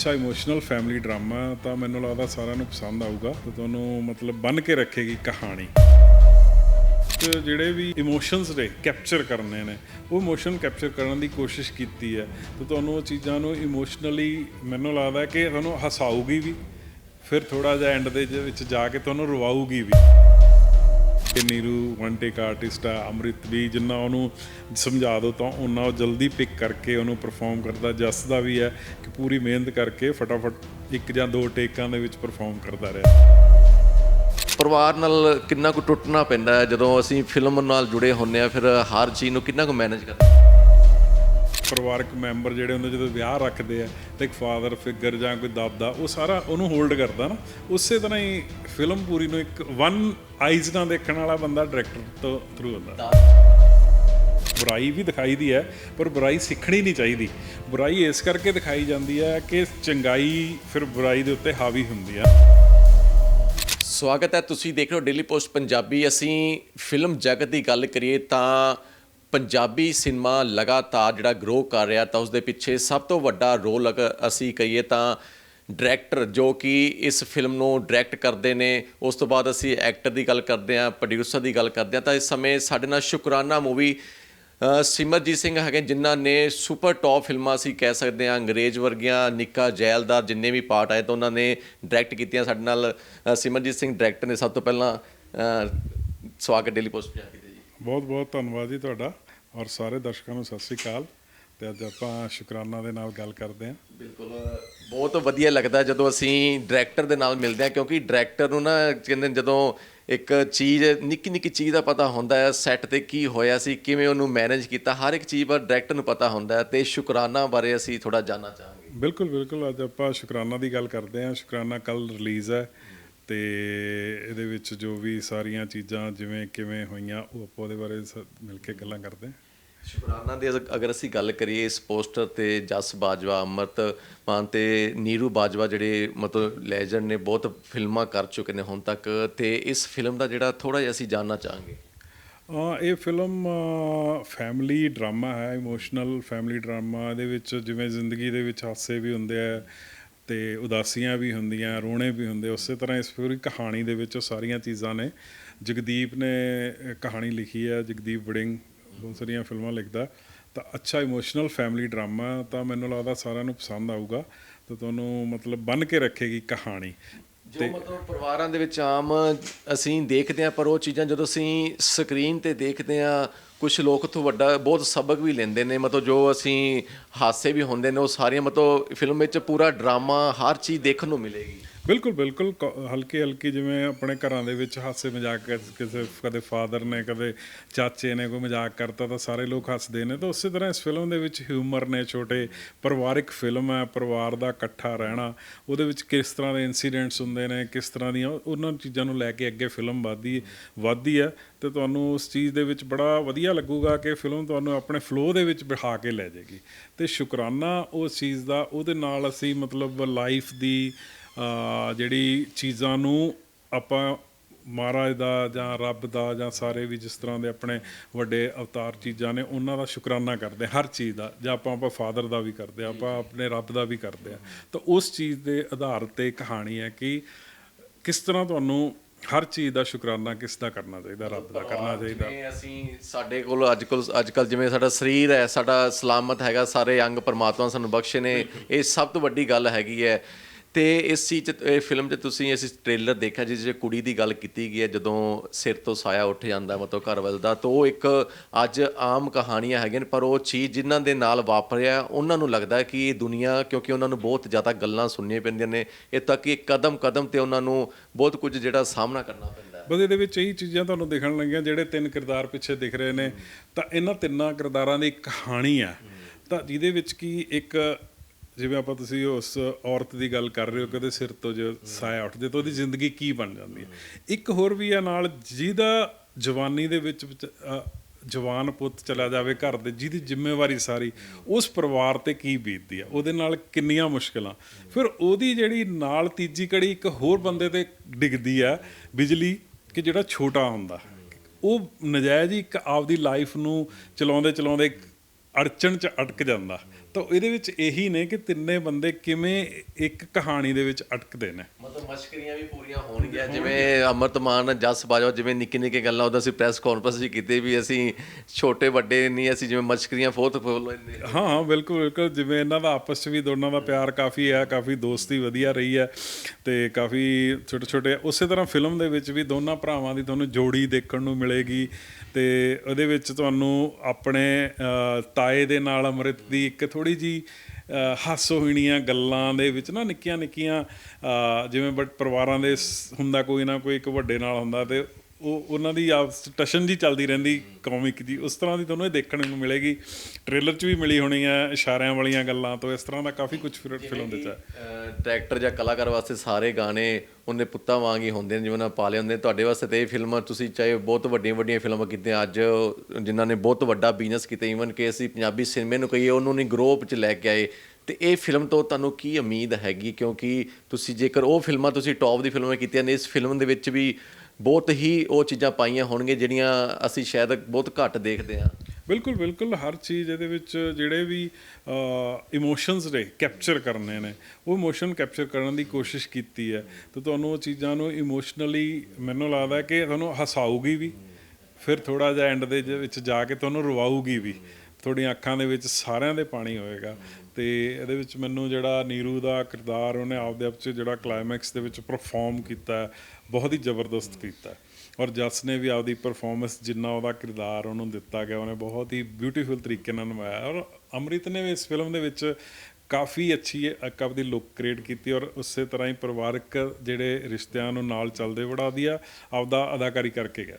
ਅੱਛਾ emotional family drama ਤਾਂ ਮੈਨੂੰ ਲੱਗਦਾ ਸਾਰਿਆਂ ਨੂੰ ਪਸੰਦ ਆਊਗਾ ਤੇ ਤੁਹਾਨੂੰ ਮਤਲਬ ਬੰਨ ਕੇ ਰੱਖੇਗੀ ਕਹਾਣੀ। ਤੇ ਜਿਹੜੇ ਵੀ ਇਮੋਸ਼ਨਸ ਨੇ ਕੈਪਚਰ ਕਰਨੇ ਨੇ, ਉਹ ਇਮੋਸ਼ਨ ਕੈਪਚਰ ਕਰਨ ਦੀ ਕੋਸ਼ਿਸ਼ ਕੀਤੀ ਹੈ। ਤੇ ਤੁਹਾਨੂੰ ਉਹ ਚੀਜ਼ਾਂ ਨੂੰ ਇਮੋਸ਼ਨਲੀ ਮੈਨੂੰ ਲੱਗਦਾ ਕਿ ਤੁਹਾਨੂੰ ਹਸਾਊਗੀ ਵੀ, ਫਿਰ ਥੋੜਾ ਜਿਹਾ ਐਂਡ ਦੇ ਵਿੱਚ ਜਾ ਕੇ ਤੁਹਾਨੂੰ ਰਵਾਊਗੀ ਵੀ। ਕਿ ਨੀਰੂ ਵਨ ਟੇਕ ਆਰਟਿਸਟ ਆ, ਅੰਮ੍ਰਿਤ ਵੀ, ਜਿੰਨਾ ਉਹਨੂੰ ਸਮਝਾ ਦੋ ਤਾਂ ਉਹਨਾਂ ਉਹ ਜਲਦੀ ਪਿਕ ਕਰਕੇ ਉਹਨੂੰ ਪਰਫਾਰਮ ਕਰਦਾ। ਜਸ ਦਾ ਵੀ ਹੈ ਕਿ ਪੂਰੀ ਮਿਹਨਤ ਕਰਕੇ ਫਟਾਫਟ ਇੱਕ ਜਾਂ ਦੋ ਟੇਕਾਂ ਦੇ ਵਿੱਚ ਪਰਫਾਰਮ ਕਰਦਾ ਰਿਹਾ। ਪਰਿਵਾਰ ਨਾਲ ਕਿੰਨਾ ਕੁ ਟੁੱਟਣਾ ਪੈਂਦਾ ਜਦੋਂ ਅਸੀਂ ਫਿਲਮ ਨਾਲ ਜੁੜੇ ਹੁੰਨੇ ਆ ਫਿਰ ਹਰ ਚੀਜ਼ ਨੂੰ ਕਿੰਨਾ ਕੁ ਮੈਨੇਜ ਕਰਦੇ ਪਰਿਵਾਰਕ ਮੈਂਬਰ ਜਿਹੜੇ ਹੁੰਦੇ, ਜਦੋਂ ਵਿਆਹ ਰੱਖਦੇ ਆ, ਤੇ ਇੱਕ ਫਾਦਰ ਫਿਗਰ ਜਾਂ ਕੋਈ ਦਾਦਾ, ਉਹ ਸਾਰਾ ਉਹਨੂੰ ਹੋਲਡ ਕਰਦਾ ਨਾ। ਉਸੇ ਤਰ੍ਹਾਂ ਹੀ ਫਿਲਮ ਪੂਰੀ ਨੂੰ ਇੱਕ ਵਨ ਆਈਜ਼ ਨਾਲ ਦੇਖਣ ਵਾਲਾ ਬੰਦਾ ਡਾਇਰੈਕਟਰ ਤੋਂ ਥਰੂ ਹੁੰਦਾ। ਬੁਰਾਈ ਵੀ ਦਿਖਾਈ ਦੀ ਹੈ, ਪਰ ਬੁਰਾਈ ਸਿੱਖਣੀ ਨਹੀਂ ਚਾਹੀਦੀ। ਬੁਰਾਈ ਇਸ ਕਰਕੇ ਦਿਖਾਈ ਜਾਂਦੀ ਹੈ ਕਿ ਚੰਗਾਈ ਫਿਰ ਬੁਰਾਈ ਦੇ ਉੱਤੇ ਹਾਵੀ ਹੁੰਦੀ ਹੈ। ਸਵਾਗਤ ਹੈ, ਤੁਸੀਂ ਦੇਖ ਰਹੇ ਹੋ ਡੇਲੀ ਪੋਸਟ ਪੰਜਾਬੀ। ਅਸੀਂ ਫਿਲਮ ਜਗਤ ਦੀ ਗੱਲ ਕਰੀਏ ਤਾਂ ਪੰਜਾਬੀ ਸਿਨੇਮਾ ਲਗਾਤਾਰ ਜਿਹੜਾ ਗਰੋ ਕਰ ਰਿਹਾ ਤਾਂ ਉਸ ਦੇ ਪਿੱਛੇ ਸਭ ਤੋਂ ਵੱਡਾ ਰੋਲ ਅਗਰ ਅਸੀਂ ਕਹੀਏ ਤਾਂ ਡਾਇਰੈਕਟਰ ਜੋ ਕਿ ਇਸ ਫਿਲਮ ਨੂੰ ਡਾਇਰੈਕਟ ਕਰਦੇ ਨੇ, ਉਸ ਤੋਂ ਬਾਅਦ ਅਸੀਂ ਐਕਟਰ ਦੀ ਗੱਲ ਕਰਦੇ ਹਾਂ ਪ੍ਰੋਡਿਊਸਰ ਦੀ ਗੱਲ ਕਰਦੇ ਹਾਂ, ਤਾਂ ਇਸ ਸਮੇਂ ਸਾਡੇ ਨਾਲ ਸ਼ੁਕਰਾਨਾ ਮੂਵੀ ਸਿਮਰਜੀਤ ਸਿੰਘ ਹੈਗੇ ਜਿਨ੍ਹਾਂ ਨੇ ਸੁਪਰ ਟੌਪ ਫਿਲਮਾਂ ਅਸੀਂ ਕਹਿ ਸਕਦੇ ਹਾਂ, ਅੰਗਰੇਜ਼ ਵਰਗੀਆਂ, ਨਿੱਕਾ ਜੈਲਦਾਰ ਜਿੰਨੇ ਵੀ ਪਾਰਟ ਆਏ ਤਾਂ ਉਹਨਾਂ ਨੇ ਡਾਇਰੈਕਟ ਕੀਤੀਆਂ, ਸਾਡੇ ਨਾਲ ਸਿਮਰਜੀਤ ਸਿੰਘ ਡਾਇਰੈਕਟਰ ਨੇ ਸਭ ਤੋਂ ਪਹਿਲਾਂ ਸਵਾਗਤ ਡੇਲੀ ਪੋਸਟ ਪੰਜਾਬੀ ਦੇ ਬਹੁਤ ਬਹੁਤ ਧੰਨਵਾਦ ਜੀ ਤੁਹਾਡਾ ਔਰ ਸਾਰੇ ਦਰਸ਼ਕਾਂ ਨੂੰ ਸਤਿ ਸ੍ਰੀ ਅਕਾਲ। ਤੇ ਅੱਜ ਆਪਾਂ ਸ਼ੁਕਰਾਨਾ ਦੇ ਨਾਲ ਗੱਲ ਕਰਦੇ ਹਾਂ। ਬਿਲਕੁਲ ਬਹੁਤ ਵਧੀਆ ਲੱਗਦਾ ਜਦੋਂ ਅਸੀਂ ਡਾਇਰੈਕਟਰ ਦੇ ਨਾਲ ਮਿਲਦੇ ਹਾਂ ਕਿਉਂਕਿ ਡਾਇਰੈਕਟਰ ਨੂੰ ਨਾ ਕਹਿੰਦੇ ਜਦੋਂ ਇੱਕ ਚੀਜ਼ ਨਿੱਕੀ ਨਿੱਕੀ ਚੀਜ਼ ਦਾ ਪਤਾ ਹੁੰਦਾ ਹੈ ਸੈੱਟ ਤੇ ਕੀ ਹੋਇਆ ਸੀ ਕਿਵੇਂ ਉਹਨੂੰ ਮੈਨੇਜ ਕੀਤਾ ਹਰ ਇੱਕ ਚੀਜ਼ ਬਾਰੇ ਡਾਇਰੈਕਟਰ ਨੂੰ ਪਤਾ ਹੁੰਦਾ ਹੈ ਤੇ ਸ਼ੁਕਰਾਨਾ ਬਾਰੇ ਅਸੀਂ ਥੋੜਾ ਜਾਨਣਾ ਚਾਹਾਂਗੇ। ਬਿਲਕੁਲ ਬਿਲਕੁਲ ਅੱਜ ਆਪਾਂ ਸ਼ੁਕਰਾਨਾ ਦੀ ਗੱਲ ਕਰਦੇ ਹਾਂ। ਸ਼ੁਕਰਾਨਾ ਕੱਲ ਰਿਲੀਜ਼ ਹੈ। ਤੇ ਇਹਦੇ ਵਿੱਚ ਜੋ ਵੀ ਸਾਰੀਆਂ ਚੀਜ਼ਾਂ ਜਿਵੇਂ ਕਿਵੇਂ ਹੋਈਆਂ ਉਹ ਆਪਾਂ ਉਹਦੇ ਬਾਰੇ ਸ- ਮਿਲ ਕੇ ਗੱਲਾਂ ਕਰਦੇ ਹਾਂ। ਸ਼ੁਕਰਾਨਾ ਦੀ ਅਗ- ਅਗਰ ਅਸੀਂ ਗੱਲ ਕਰੀਏ ਇਸ ਪੋਸਟਰ ਤੇ ਜਸ ਬਾਜਵਾ ਅਮਰਤ ਮਾਨ ਤੇ ਨੀਰੂ ਬਾਜਵਾ ਜਿਹੜੇ ਮਤਲਬ ਲੈਜੈਂਡ ਨੇ ਬਹੁਤ ਫਿਲਮਾਂ ਕਰ ਚੁੱਕੇ ਨੇ ਹੁਣ ਤੱਕ ਤੇ ਇਸ ਫਿਲਮ ਦਾ ਜਿਹੜਾ ਥੋੜਾ ਜਿਹਾ ਅਸੀਂ ਜਾਨਣਾ ਚਾਹਾਂਗੇ। ਇਹ ਫਿਲਮ ਫੈਮਿਲੀ ਡਰਾਮਾ ਹੈ ਇਮੋਸ਼ਨਲ ਫੈਮਿਲੀ ਡਰਾਮਾ ਇਹਦੇ ਵਿੱਚ ਜਿਵੇਂ ਜ਼ਿੰਦਗੀ ਦੇ ਵਿੱਚ ਹਾਸੇ ਵੀ ਹੁੰਦੇ ਆ ਤੇ ਉਦਾਸੀਆਂ ਵੀ ਹੁੰਦੀਆਂ ਰੋਣੇ ਵੀ ਹੁੰਦੇ ਉਸੇ ਤਰ੍ਹਾਂ ਇਸ ਪੂਰੀ ਕਹਾਣੀ ਦੇ ਵਿੱਚ ਉਹ ਸਾਰੀਆਂ ਚੀਜ਼ਾਂ ਨੇ। ਜਗਦੀਪ ਨੇ ਕਹਾਣੀ ਲਿਖੀ ਹੈ ਜਗਦੀਪ ਵੜਿੰਗ ਬਹੁਤ ਸਾਰੀਆਂ ਫਿਲਮਾਂ ਲਿਖਦਾ। ਤਾਂ ਅੱਛਾ ਇਮੋਸ਼ਨਲ ਫੈਮਿਲੀ ਡਰਾਮਾ ਤਾਂ ਮੈਨੂੰ ਲੱਗਦਾ ਸਾਰਿਆਂ ਨੂੰ ਪਸੰਦ ਆਊਗਾ। ਤਾਂ ਤੁਹਾਨੂੰ ਮਤਲਬ ਬੰਨ ਕੇ ਰੱਖੇਗੀ ਕਹਾਣੀ। ਜੋ ਮਤਲਬ ਪਰਿਵਾਰਾਂ ਦੇ ਵਿੱਚ ਆਮ ਅਸੀਂ ਦੇਖਦੇ ਹਾਂ ਪਰ ਉਹ ਚੀਜ਼ਾਂ ਜਦੋਂ ਅਸੀਂ ਸਕਰੀਨ ਤੇ ਦੇਖਦੇ ਹਾਂ ਕੁਝ ਲੋਕ ਤੋਂ ਵੱਡਾ ਬਹੁਤ ਸਬਕ ਵੀ ਲੈਂਦੇ ਨੇ, ਮਤਲਬ ਜੋ ਅਸੀਂ ਹਾਸੇ ਵੀ ਹੁੰਦੇ ਨੇ, ਉਹ ਸਾਰੀਆਂ ਮਤਲਬ ਫਿਲਮ ਵਿੱਚ ਪੂਰਾ ਡਰਾਮਾ ਹਰ ਚੀਜ਼ ਦੇਖਣ ਨੂੰ ਮਿਲੇਗੀ। ਬਿਲਕੁਲ ਬਿਲਕੁਲ। ਹਲਕੇ ਹਲਕੀ ਜਿਵੇਂ ਆਪਣੇ ਘਰਾਂ ਦੇ ਵਿੱਚ ਹਾਸੇ ਮਜ਼ਾਕ ਕਿਸੇ, ਕਦੇ ਫਾਦਰ ਨੇ, ਕਦੇ ਚਾਚੇ ਨੇ ਕੋਈ ਮਜ਼ਾਕ ਕਰਤਾ ਤਾਂ ਸਾਰੇ ਲੋਕ ਹੱਸਦੇ ਨੇ। ਤਾਂ ਉਸੇ ਤਰ੍ਹਾਂ ਇਸ ਫਿਲਮ ਦੇ ਵਿੱਚ ਹਿਊਮਰ ਨੇ ਛੋਟੇ ਪਰਿਵਾਰਿਕ ਫਿਲਮ ਹੈ, ਪਰਿਵਾਰ ਦਾ ਇਕੱਠਾ ਰਹਿਣਾ। ਉਹਦੇ ਵਿੱਚ ਕਿਸ ਤਰ੍ਹਾਂ ਦੇ ਇਨਸੀਡੈਂਟਸ ਹੁੰਦੇ ਨੇ, ਕਿਸ ਤਰ੍ਹਾਂ ਦੀਆਂ ਉਹਨਾਂ ਚੀਜ਼ਾਂ ਨੂੰ ਲੈ ਕੇ ਅੱਗੇ ਫਿਲਮ ਵਧਦੀ ਵਧਦੀ ਹੈ। ਤੇ ਤੁਹਾਨੂੰ ਉਸ ਚੀਜ਼ ਦੇ ਵਿੱਚ ਬੜਾ ਵਧੀਆ ਲੱਗੂਗਾ ਕਿ ਫਿਲਮ ਤੁਹਾਨੂੰ ਆਪਣੇ ਫਲੋ ਦੇ ਵਿੱਚ ਬਿਠਾ ਕੇ ਲੈ ਜਾਏਗੀ। ਤੇ ਸ਼ੁਕਰਾਨਾ ਉਸ ਚੀਜ਼ ਦਾ। ਉਹਦੇ ਨਾਲ ਅਸੀਂ ਮਤਲਬ ਲਾਈਫ ਦੀ ਜਿਹੜੀ ਚੀਜ਼ਾਂ ਨੂੰ ਆਪਾਂ ਮਹਾਰਾਜ ਦਾ ਜਾਂ ਰੱਬ ਦਾ ਜਾਂ ਸਾਰੇ ਵੀ ਜਿਸ ਤਰ੍ਹਾਂ ਦੇ ਆਪਣੇ ਵੱਡੇ ਅਵਤਾਰ ਚੀਜ਼ਾਂ ਨੇ ਉਹਨਾਂ ਦਾ ਸ਼ੁਕਰਾਨਾ ਕਰਦੇ ਹਰ ਚੀਜ਼ ਦਾ। ਜਾਂ ਆਪਾਂ ਆਪਾਂ ਫਾਦਰ ਦਾ ਵੀ ਕਰਦੇ ਹਾਂ ਆਪਾਂ ਆਪਣੇ ਰੱਬ ਦਾ ਵੀ ਕਰਦੇ ਆ ਤਾਂ ਉਸ ਚੀਜ਼ ਦੇ ਆਧਾਰ ਤੇ ਕਹਾਣੀ ਹੈ ਕਿ ਕਿਸ ਤਰ੍ਹਾਂ ਤੁਹਾਨੂੰ ਹਰ ਚੀਜ਼ ਦਾ ਸ਼ੁਕਰਾਨਾ ਕਿਸ ਦਾ ਕਰਨਾ ਚਾਹੀਦਾ ਰੱਬ ਦਾ ਕਰਨਾ ਚਾਹੀਦਾ? ਜਿਵੇਂ ਅਸੀਂ ਸਾਡੇ ਕੋਲ ਅੱਜ ਕੋਲ ਅੱਜ ਕੱਲ ਜਿਵੇਂ ਸਾਡਾ ਸਰੀਰ ਹੈ ਸਾਡਾ ਸਲਾਮਤ ਹੈਗਾ ਸਾਰੇ ਅੰਗ ਪਰਮਾਤਮਾ ਸਾਨੂੰ ਬਖਸ਼ੇ ਨੇ ਇਹ ਸਭ ਤੋਂ ਵੱਡੀ ਗੱਲ ਹੈਗੀ ਹੈ। ਤੇ ਇਸ ਚੀਜ਼ 'ਚ ਇਹ ਫਿਲਮ 'ਚ ਤੁਸੀਂ ਇਸ ਟ੍ਰੇਲਰ ਦੇਖਿਆ ਜਿਸ 'ਚ ਕੁੜੀ ਦੀ ਗੱਲ ਕੀਤੀ ਗਈ ਹੈ ਜਦੋਂ ਸਿਰ ਤੋਂ ਸਾਇਆ ਉੱਠ ਜਾਂਦਾ ਮਤਲਬ ਘਰ ਵੱਲ ਦਾ ਤਾਂ ਉਹ ਇੱਕ ਅੱਜ ਆਮ ਕਹਾਣੀਆਂ ਹੈਗੀਆਂ ਨੇ, ਪਰ ਉਹ ਚੀਜ਼ ਜਿਨ੍ਹਾਂ ਦੇ ਨਾਲ ਵਾਪਰਿਆ ਉਹਨਾਂ ਨੂੰ ਲੱਗਦਾ ਕਿ ਇਹ ਦੁਨੀਆ ਕਿਉਂਕਿ ਉਹਨਾਂ ਨੂੰ ਬਹੁਤ ਜ਼ਿਆਦਾ ਗੱਲਾਂ ਸੁਣਨੀਆਂ ਪੈਂਦੀਆਂ ਨੇ ਇਹ ਤੱਕ ਕਿ ਕਦਮ ਕਦਮ ਤੇ ਉਹਨਾਂ ਨੂੰ ਬਹੁਤ ਕੁਝ ਜਿਹੜਾ ਸਾਹਮਣਾ ਕਰਨਾ ਪੈਂਦਾ ਹੈ। ਬਸ ਇਹਦੇ ਵਿੱਚ ਇਹੀ ਚੀਜ਼ਾਂ ਤੁਹਾਨੂੰ ਦਿਖਣ ਲੱਗੀਆਂ ਜਿਹੜੇ ਤਿੰਨ ਕਿਰਦਾਰ ਪਿੱਛੇ ਦਿਖ ਰਹੇ ਨੇ ਤਾਂ ਇਹਨਾਂ ਤਿੰਨਾਂ ਕਿਰਦਾਰਾਂ ਦੀ ਕਹਾਣੀ ਆ ਤਾਂ ਜਿਹਦੇ ਵਿੱਚ ਕੀ ਇੱਕ ਜਿਵੇਂ ਆਪਾਂ ਤੁਸੀਂ ਉਸ ਔਰਤ ਦੀ ਗੱਲ ਕਰ ਰਹੇ ਹੋ ਕਿ ਉਹਦੇ ਸਿਰ ਤੋਂ ਜੇ ਸਾਇਆ ਉੱਠ ਜੇ ਤਾਂ ਉਹਦੀ ਜ਼ਿੰਦਗੀ ਕੀ ਬਣ ਜਾਂਦੀ ਹੈ। ਇੱਕ ਹੋਰ ਵੀ ਆ ਨਾਲ, ਜਿਹਦਾ ਜਵਾਨੀ ਦੇ ਵਿੱਚ ਜਵਾਨ ਪੁੱਤ ਚਲਾ ਜਾਵੇ ਘਰ ਦੇ ਜਿਹਦੀ ਜ਼ਿੰਮੇਵਾਰੀ ਸਾਰੀ, ਉਸ ਪਰਿਵਾਰ ਤੇ ਕੀ ਬੀਤਦੀ ਆ? ਉਹਦੇ ਨਾਲ ਕਿੰਨੀਆਂ ਮੁਸ਼ਕਲਾਂ? ਫਿਰ ਉਹਦੀ ਜਿਹੜੀ ਨਾਲ ਤੀਜੀ ਕੜੀ ਇੱਕ ਹੋਰ ਬੰਦੇ ਤੇ ਡਿੱਗਦੀ ਆ, ਬਿਜਲੀ, ਕਿ ਜਿਹੜਾ ਛੋਟਾ ਹੁੰਦਾ। ਉਹ ਨਜਾਇਜ਼ ਹੀ ਇੱਕ ਆਪਦੀ ਲਾਈਫ ਨੂੰ ਚਲਾਉਂਦੇ ਚਲਾਉਂਦੇ ਅੜਚਣ ਚ ਅਟਕ ਜਾਂਦਾ। ਤਾਂ ਇਹਦੇ ਵਿੱਚ ਇਹੀ ਨੇ ਕਿ ਤਿੰਨੇ ਬੰਦੇ ਕਿਵੇਂ ਇੱਕ ਕਹਾਣੀ ਦੇ ਵਿੱਚ ਅਟਕਦੇ ਨੇ। ਮਤਲਬ ਮਸ਼ਕਰੀਆਂ ਵੀ ਪੂਰੀਆਂ ਹੋਣਗੀਆਂ ਜਿਵੇਂ ਅਮਰਤਮਾਨ ਜਸ ਬਾਜਵਾ ਜਿਵੇਂ ਨਿੱਕੀ ਨਿੱਕੀ ਗੱਲਾਂ ਉਹਦਾ ਅਸੀਂ ਪ੍ਰੈਸ ਕਾਨਫਰੰਸ ਵੀ ਕੀਤੀ ਵੀ ਅਸੀਂ ਛੋਟੇ ਵੱਡੇ ਨਹੀਂ ਅਸੀਂ ਜਿਵੇਂ ਮਸ਼ਕਰੀਆਂ ਫੋਤ ਫੋਲ ਹਾਂ। ਹਾਂ ਬਿਲਕੁਲ ਬਿਲਕੁਲ ਜਿਵੇਂ ਇਹਨਾਂ ਦਾ ਆਪਸ 'ਚ ਵੀ ਦੋਨਾਂ ਦਾ ਪਿਆਰ ਕਾਫੀ ਹੈ ਕਾਫੀ ਦੋਸਤੀ ਵਧੀਆ ਰਹੀ ਹੈ ਤੇ ਕਾਫੀ ਛੋਟੇ ਛੋਟੇ ਉਸੇ ਤਰ੍ਹਾਂ ਫਿਲਮ ਦੇ ਵਿੱਚ ਵੀ ਦੋਨਾਂ ਭਰਾਵਾਂ ਦੀ ਤੁਹਾਨੂੰ ਜੋੜੀ ਦੇਖਣ ਨੂੰ ਮਿਲੇਗੀ ਤੇ ਉਹਦੇ ਵਿੱਚ ਤੁਹਾਨੂੰ ਆਪਣੇ ਤਾਏ ਦੇ ਨਾਲ ਅੰਮ੍ਰਿਤ ਦੀ ਇੱਕ ਥੋੜੀ ਜੀ ਹਾਸੋਹੀਣੀਆਂ ਗੱਲਾਂ ਦੇ ਵਿੱਚ ਨਾ ਨਿੱਕੀਆਂ ਨਿੱਕੀਆਂ ਜਿਵੇਂ ਬਟ ਪਰਿਵਾਰਾਂ ਦੇ ਹੁੰਦਾ ਕੋਈ ਨਾ ਕੋਈ ਇੱਕ ਵੱਡੇ ਨਾਲ ਹੁੰਦਾ ਤੇ ਉਹ ਉਹਨਾਂ ਦੀ ਆਪਸ ਟਸ਼ਨ ਜੀ ਚੱਲਦੀ ਰਹਿੰਦੀ ਕਾਮਿਕ ਜੀ। ਉਸ ਤਰ੍ਹਾਂ ਦੀ ਤੁਹਾਨੂੰ ਇਹ ਦੇਖਣ ਨੂੰ ਮਿਲੇਗੀ। ਟ੍ਰੇਲਰ 'ਚ ਵੀ ਮਿਲੀ ਹੋਣੀ ਹੈ ਇਸ਼ਾਰਿਆਂ ਵਾਲੀਆਂ ਗੱਲਾਂ ਤੋਂ। ਇਸ ਤਰ੍ਹਾਂ ਦਾ ਕਾਫੀ ਕੁਝ ਫਿਲਮ ਦੇ 'ਚ ਡਾਇਰੈਕਟਰ ਜਾਂ ਕਲਾਕਾਰ ਵਾਸਤੇ ਸਾਰੇ ਗਾਣੇ ਉਹਨੇ ਪੁੱਤਾਂ ਵਾਂਗ ਹੀ ਹੁੰਦੇ ਨੇ ਜਿਵੇਂ ਨਾ ਪਾਲੇ ਹੁੰਦੇ। ਤੁਹਾਡੇ ਵਾਸਤੇ ਤੇ ਇਹ ਫਿਲਮ ਤੁਸੀਂ ਚਾਹੇ ਬਹੁਤ ਵੱਡੀਆਂ ਵੱਡੀਆਂ ਫਿਲਮਾਂ ਕੀਤੀਆਂ ਅੱਜ ਜਿਨ੍ਹਾਂ ਨੇ ਬਹੁਤ ਵੱਡਾ ਬਿਜ਼ਨਸ ਕੀਤਾ ਈਵਨ ਕਿ ਅਸੀਂ ਪੰਜਾਬੀ ਸਿਨੇਮੇ ਨੂੰ ਕਹੀਏ ਉਹਨੂੰ ਨਹੀਂ ਗਰੋਪ ਚ ਲੈ ਕੇ ਆਏ। ਤੇ ਇਹ ਫਿਲਮ ਤੋਂ ਤੁਹਾਨੂੰ ਕੀ ਉਮੀਦ ਹੈਗੀ? ਕਿਉਂਕਿ ਤੁਸੀਂ ਜੇਕਰ ਉਹ ਫਿਲਮਾਂ ਤੁਸੀਂ ਟੌਪ ਦੀ ਫਿਲਮਾਂ ਕੀਤੀਆਂ ਨੇ ਇਸ ਫਿਲਮ ਦੇ ਵਿੱਚ ਵੀ ਬਹੁਤ ਹੀ ਉਹ ਚੀਜ਼ਾਂ ਪਾਈਆਂ ਹੋਣਗੀਆਂ ਜਿਹੜੀਆਂ ਅਸੀਂ ਸ਼ਾਇਦ ਬਹੁਤ ਘੱਟ ਦੇਖਦੇ ਹਾਂ। ਬਿਲਕੁਲ ਬਿਲਕੁਲ। ਹਰ ਚੀਜ਼ ਇਹਦੇ ਵਿੱਚ ਜਿਹੜੇ ਵੀ ਇਮੋਸ਼ਨਸ ਨੇ ਕੈਪਚਰ ਕਰਨੇ ਨੇ, ਉਹ ਇਮੋਸ਼ਨ ਕੈਪਚਰ ਕਰਨ ਦੀ ਕੋਸ਼ਿਸ਼ ਕੀਤੀ ਹੈ। ਤੇ ਤੁਹਾਨੂੰ ਉਹ ਚੀਜ਼ਾਂ ਨੂੰ ਇਮੋਸ਼ਨਲੀ ਮੈਨੂੰ ਲੱਗਦਾ ਕਿ ਤੁਹਾਨੂੰ ਹਸਾਊਗੀ ਵੀ, ਫਿਰ ਥੋੜਾ ਜਿਹਾ ਐਂਡ ਦੇ ਵਿੱਚ ਜਾ ਕੇ ਤੁਹਾਨੂੰ ਰਵਾਊਗੀ ਵੀ। ਤੁਹਾਡੀਆਂ ਅੱਖਾਂ ਦੇ ਵਿੱਚ ਸਾਰਿਆਂ ਦੇ ਪਾਣੀ ਹੋਏਗਾ। ਤੇ ਇਹਦੇ ਵਿੱਚ ਮੈਨੂੰ ਜਿਹੜਾ ਨੀਰੂ ਦਾ ਕਿਰਦਾਰ, ਉਹਨੇ ਆਪਦੇ ਆਪ 'ਚ ਜਿਹੜਾ ਕਲਾਈਮੈਕਸ ਦੇ ਵਿੱਚ ਪਰਫਾਰਮ ਕੀਤਾ ਬਹੁਤ ਹੀ ਜ਼ਬਰਦਸਤ ਕੀਤਾ ਔਰ ਜਸ ਨੇ ਵੀ ਆਪਦੀ ਪਰਫਾਰਮੈਂਸ ਜਿੰਨਾ ਉਹਦਾ ਕਿਰਦਾਰ ਉਹਨੂੰ ਦਿੱਤਾ ਗਿਆ, ਉਹਨੇ ਬਹੁਤ ਹੀ ਬਿਊਟੀਫੁਲ ਤਰੀਕੇ ਨਾਲ ਨਿਭਾਇਆ। ਔਰ ਅੰਮ੍ਰਿਤ ਨੇ ਵੀ ਇਸ ਫਿਲਮ ਦੇ ਵਿੱਚ ਕਾਫੀ ਅੱਛੀ ਇੱਕ ਆਪਦੀ ਲੁੱਕ ਕ੍ਰੀਏਟ ਕੀਤੀ ਔਰ ਉਸੇ ਤਰ੍ਹਾਂ ਹੀ ਪਰਿਵਾਰਕ ਜਿਹੜੇ ਰਿਸ਼ਤਿਆਂ ਨੂੰ ਨਾਲ ਚੱਲਦੇ ਬੜਾ ਵਧੀਆ ਆਪਦਾ ਅਦਾਕਾਰੀ ਕਰਕੇ ਗਿਆ।